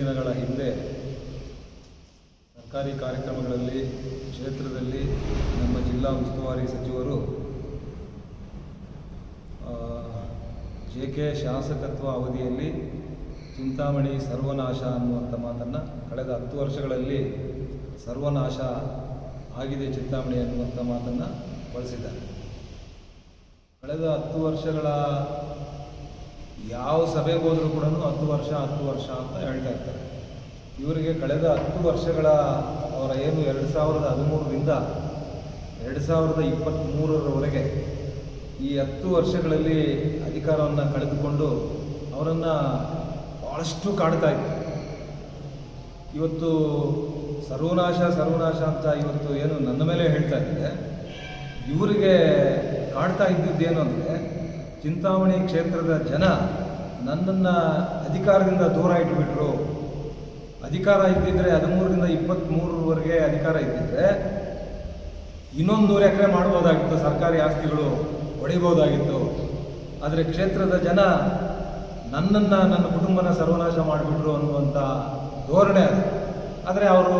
ದಿನಗಳ ಹಿಂದೆ ಸರ್ಕಾರಿ ಕಾರ್ಯಕ್ರಮಗಳಲ್ಲಿ, ಕ್ಷೇತ್ರದಲ್ಲಿ ನಮ್ಮ ಜಿಲ್ಲಾ ಉಸ್ತುವಾರಿ ಸಚಿವರು ಜೆ ಕೆ ಶಾಸಕತ್ವ ಅವಧಿಯಲ್ಲಿ ಚಿಂತಾಮಣಿ ಸರ್ವನಾಶ ಅನ್ನುವಂಥ ಮಾತನ್ನು ಕಳೆದ ಹತ್ತು ವರ್ಷಗಳಲ್ಲಿ ಸರ್ವನಾಶ ಆಗಿದೆ ಚಿಂತಾಮಣಿ ಅನ್ನುವಂಥ ಮಾತನ್ನು ಬಳಸಿದ್ದಾರೆ. ಕಳೆದ ಹತ್ತು ವರ್ಷಗಳ ಯಾವ ಸಭೆಗೆ ಹೋದರೂ ಕೂಡ ಹತ್ತು ವರ್ಷ ಹತ್ತು ವರ್ಷ ಅಂತ ಹೇಳ್ತಾ ಇರ್ತಾರೆ. ಇವರಿಗೆ ಕಳೆದ ಹತ್ತು ವರ್ಷಗಳ, ಅವರ ಏನು ಎರಡು ಸಾವಿರದ ಹದಿಮೂರರಿಂದ ಎರಡು ಸಾವಿರದ ಇಪ್ಪತ್ತ್ಮೂರರವರೆಗೆ ಈ ಹತ್ತು ವರ್ಷಗಳಲ್ಲಿ ಅಧಿಕಾರವನ್ನು ಕಳೆದುಕೊಂಡು ಅವರನ್ನು ಭಾಳಷ್ಟು ಕಾಡ್ತಾ ಇತ್ತು. ಇವತ್ತು ಸರ್ವನಾಶ ಸರ್ವನಾಶ ಅಂತ ಇವತ್ತು ಏನು ನನ್ನ ಮೇಲೆ ಹೇಳ್ತಾ ಇದ್ದಾರೆ. ಇವರಿಗೆ ಕಾಡ್ತಾ ಇದ್ದಿದ್ದೇನು ಅಂದರೆ ಚಿಂತಾಮಣಿ ಕ್ಷೇತ್ರದ ಜನ ನನ್ನನ್ನು ಅಧಿಕಾರದಿಂದ ದೂರ ಇಟ್ಬಿಟ್ರು. ಅಧಿಕಾರ ಇದ್ದಿದ್ದರೆ ಹದಿಮೂರರಿಂದ ಇಪ್ಪತ್ತ್ಮೂರವರೆಗೆ ಅಧಿಕಾರ ಇದ್ದಿದ್ದರೆ ಇನ್ನೊಂದು ನೂರು ಎಕರೆ ಮಾಡ್ಬೋದಾಗಿತ್ತು, ಸರ್ಕಾರಿ ಆಸ್ತಿಗಳು ಹೊಡಿಬೋದಾಗಿತ್ತು ಆದರೆ ಕ್ಷೇತ್ರದ ಜನ ನನ್ನನ್ನು, ನನ್ನ ಕುಟುಂಬನ ಸರ್ವನಾಶ ಮಾಡಿಬಿಟ್ರು ಅನ್ನುವಂಥ ಧೋರಣೆ ಅದು. ಆದರೆ ಅವರು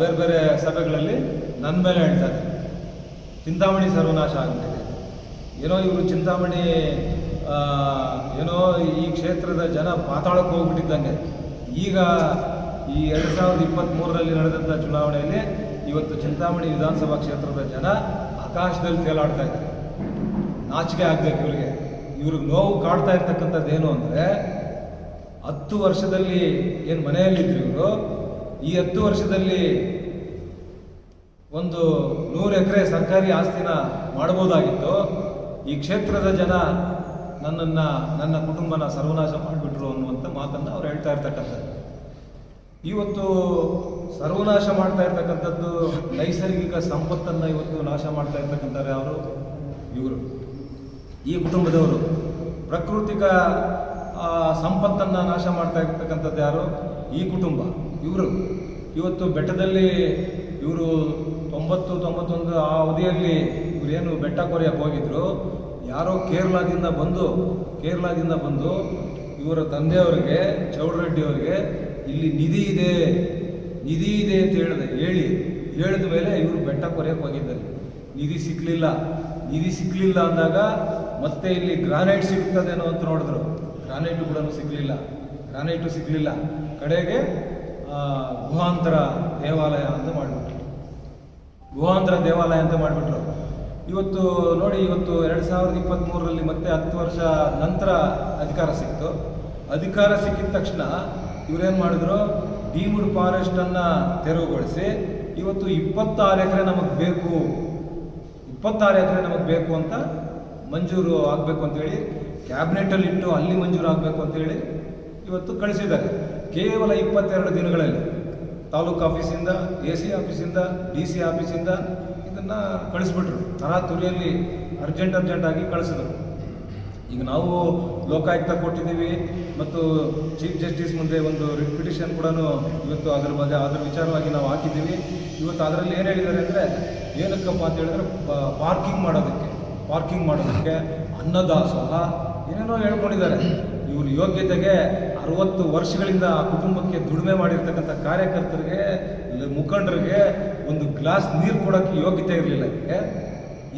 ಬೇರೆ ಬೇರೆ ಸಭೆಗಳಲ್ಲಿ ನನ್ನ ಮೇಲೆ ಹೇಳ್ತಾರೆ ಚಿಂತಾಮಣಿ ಸರ್ವನಾಶ ಆಗಿಬಿಟ್ಟಿದೆ. ಏನೋ ಇವರು ಚಿಂತಾಮಣಿ ಏನೋ ಈ ಕ್ಷೇತ್ರದ ಜನ ಪಾತಾಳಕ್ಕೆ ಹೋಗ್ಬಿಟ್ಟಿದ್ದಂಗೆ. ಈಗ ಈ ಎರಡು ಸಾವಿರದ ಇಪ್ಪತ್ತ್ಮೂರರಲ್ಲಿ ನಡೆದಂಥ ಚುನಾವಣೆಯಲ್ಲಿ ಇವತ್ತು ಚಿಂತಾಮಣಿ ವಿಧಾನಸಭಾ ಕ್ಷೇತ್ರದ ಜನ ಆಕಾಶದಲ್ಲಿ ತೇಲಾಡ್ತಾ ಇದ್ದಾರೆ. ನಾಚಿಕೆ ಆಗ್ಬೇಕು ಇವರಿಗೆ. ಇವ್ರಿಗೆ ನೋವು ಕಾಡ್ತಾ ಏನು ಅಂದರೆ, ಹತ್ತು ವರ್ಷದಲ್ಲಿ ಏನು ಮನೆಯಲ್ಲಿದ್ರು ಇವರು, ಈ ಹತ್ತು ವರ್ಷದಲ್ಲಿ ಒಂದು ನೂರು ಎಕರೆ ಸರ್ಕಾರಿ ಆಸ್ತಿನ ಮಾಡ್ಬೋದಾಗಿತ್ತು. ಈ ಕ್ಷೇತ್ರದ ಜನ ನನ್ನನ್ನು, ನನ್ನ ಕುಟುಂಬನ ಸರ್ವನಾಶ ಮಾಡಿಬಿಟ್ರು ಅನ್ನುವಂಥ ಮಾತನ್ನು ಅವ್ರು ಹೇಳ್ತಾ ಇರ್ತಕ್ಕಂಥದ್ದು. ಇವತ್ತು ಸರ್ವನಾಶ ಮಾಡ್ತಾ ಇರ್ತಕ್ಕಂಥದ್ದು ನೈಸರ್ಗಿಕ ಸಂಪತ್ತನ್ನು ಇವತ್ತು ನಾಶ ಮಾಡ್ತಾ ಇರ್ತಕ್ಕಂಥವ್ರು ಅವರು ಇವರು. ಈ ಕುಟುಂಬದವರು. ಪ್ರಕೃತಿಕ ಸಂಪತ್ತನ್ನು ನಾಶ ಮಾಡ್ತಾ ಇರ್ತಕ್ಕಂಥದ್ದು ಯಾರು? ಈ ಕುಟುಂಬ. ಇವರು. ಇವತ್ತು ಬೆಟ್ಟದಲ್ಲಿ ಇವರು ತೊಂಬತ್ತು, ತೊಂಬತ್ತೊಂದು ಆ ಅವಧಿಯಲ್ಲಿ ಇವರೇನು ಬೆಟ್ಟ ಕೊರೆಯಕ್ಕೆ ಹೋಗಿದ್ರು. ಯಾರೋ ಕೇರಳದಿಂದ ಬಂದು ಕೇರಳದಿಂದ ಬಂದು ಇವರ ತಂದೆಯವರಿಗೆ, ಚೌಡರೆಡ್ಡಿಯವರಿಗೆ, ಇಲ್ಲಿ ನಿಧಿ ಇದೆ ನಿಧಿ ಇದೆ ಅಂತ ಹೇಳಿದೆ. ಹೇಳಿ, ಹೇಳಿದ ಮೇಲೆ ಇವರು ಬೆಟ್ಟ ಕೊರೆಯಕ್ಕೆ ಹೋಗಿದ್ದಾರೆ. ನಿಧಿ ಸಿಕ್ಕಲಿಲ್ಲ ನಿಧಿ ಸಿಕ್ಕಲಿಲ್ಲ ಅಂದಾಗ ಮತ್ತೆ ಇಲ್ಲಿ ಗ್ರಾನೈಟ್ ಸಿಗ್ತದೇನೋ ಅಂತ ನೋಡಿದ್ರು. ಗ್ರಾನೈಟು ಕೂಡ ಸಿಗಲಿಲ್ಲ. ಗ್ರಾನೈಟು ಸಿಗಲಿಲ್ಲ. ಕಡೆಗೆ ಗುಹಾಂತರ ದೇವಾಲಯ ಅಂತ ಮಾಡಿಬಿಟ್ರು. ಗುಹಾಂತರ ದೇವಾಲಯ ಅಂತ ಮಾಡಿಬಿಟ್ರು. ಇವತ್ತು ನೋಡಿ, ಇವತ್ತು ಎರಡು ಸಾವಿರದ ಇಪ್ಪತ್ತ್ಮೂರರಲ್ಲಿ ಮತ್ತೆ ಹತ್ತು ವರ್ಷ ನಂತರ ಅಧಿಕಾರ ಸಿಕ್ತು. ಅಧಿಕಾರ ಸಿಕ್ಕಿದ ತಕ್ಷಣ ಇವರೇನು ಮಾಡಿದ್ರು? ಡೀಮ್ಡ್ ಫಾರೆಸ್ಟನ್ನು ತೆರವುಗೊಳಿಸಿ, ಇವತ್ತು ಇಪ್ಪತ್ತಾರು ಎಕರೆ ನಮಗೆ ಬೇಕು. ಇಪ್ಪತ್ತಾರು ಎಕರೆ ನಮಗೆ ಬೇಕು ಅಂತ ಮಂಜೂರು ಆಗಬೇಕು ಅಂತೇಳಿ ಕ್ಯಾಬಿನೆಟಲ್ಲಿ ಇಟ್ಟು ಅಲ್ಲಿ ಮಂಜೂರು ಆಗಬೇಕು ಅಂತೇಳಿ ಇವತ್ತು ಕಳಿಸಿದ್ದಾರೆ. ಕೇವಲ ಇಪ್ಪತ್ತೆರಡು ದಿನಗಳಲ್ಲಿ ತಾಲೂಕು ಆಫೀಸಿಂದ ಎ ಸಿ ಆಫೀಸಿಂದ ಡಿ ಸಿ ಆಫೀಸಿಂದ ಕಳಿಸ್ಬಿಟ್ರು. ತರಾತುರಿಯಲ್ಲಿ ಅರ್ಜೆಂಟ್ ಅರ್ಜೆಂಟಾಗಿ ಕಳಿಸಿದ್ರು. ಈಗ ನಾವು ಲೋಕಾಯುಕ್ತ ಕೊಟ್ಟಿದ್ದೀವಿ ಮತ್ತು ಚೀಫ್ ಜಸ್ಟಿಸ್ ಮುಂದೆ ಒಂದು ರಿಟ್ ಕೂಡ ಇವತ್ತು ಅದರ ಬಗ್ಗೆ ಅದರ ವಿಚಾರವಾಗಿ ನಾವು ಹಾಕಿದ್ದೀವಿ. ಇವತ್ತು ಅದರಲ್ಲಿ ಏನು ಹೇಳಿದ್ದಾರೆ ಅಂದರೆ, ಏನಕ್ಕಪ್ಪ ಅಂತ ಹೇಳಿದ್ರೆ ಪಾರ್ಕಿಂಗ್ ಮಾಡೋದಕ್ಕೆ ಪಾರ್ಕಿಂಗ್ ಮಾಡೋದಕ್ಕೆ ಅನ್ನದಾಸೋಹ ಏನೇನೋ ಹೇಳ್ಕೊಂಡಿದ್ದಾರೆ. ಇವ್ರ ಯೋಗ್ಯತೆಗೆ ಅರವತ್ತು ವರ್ಷಗಳಿಂದ ಆ ಕುಟುಂಬಕ್ಕೆ ದುಡಿಮೆ ಮಾಡಿರ್ತಕ್ಕಂಥ ಕಾರ್ಯಕರ್ತರಿಗೆ ಮುಖಂಡರಿಗೆ ಒಂದು ಗ್ಲಾಸ್ ನೀರು ಕೊಡೋಕ್ಕೆ ಯೋಗ್ಯತೆ ಇರಲಿಲ್ಲ ಇವರಿಗೆ.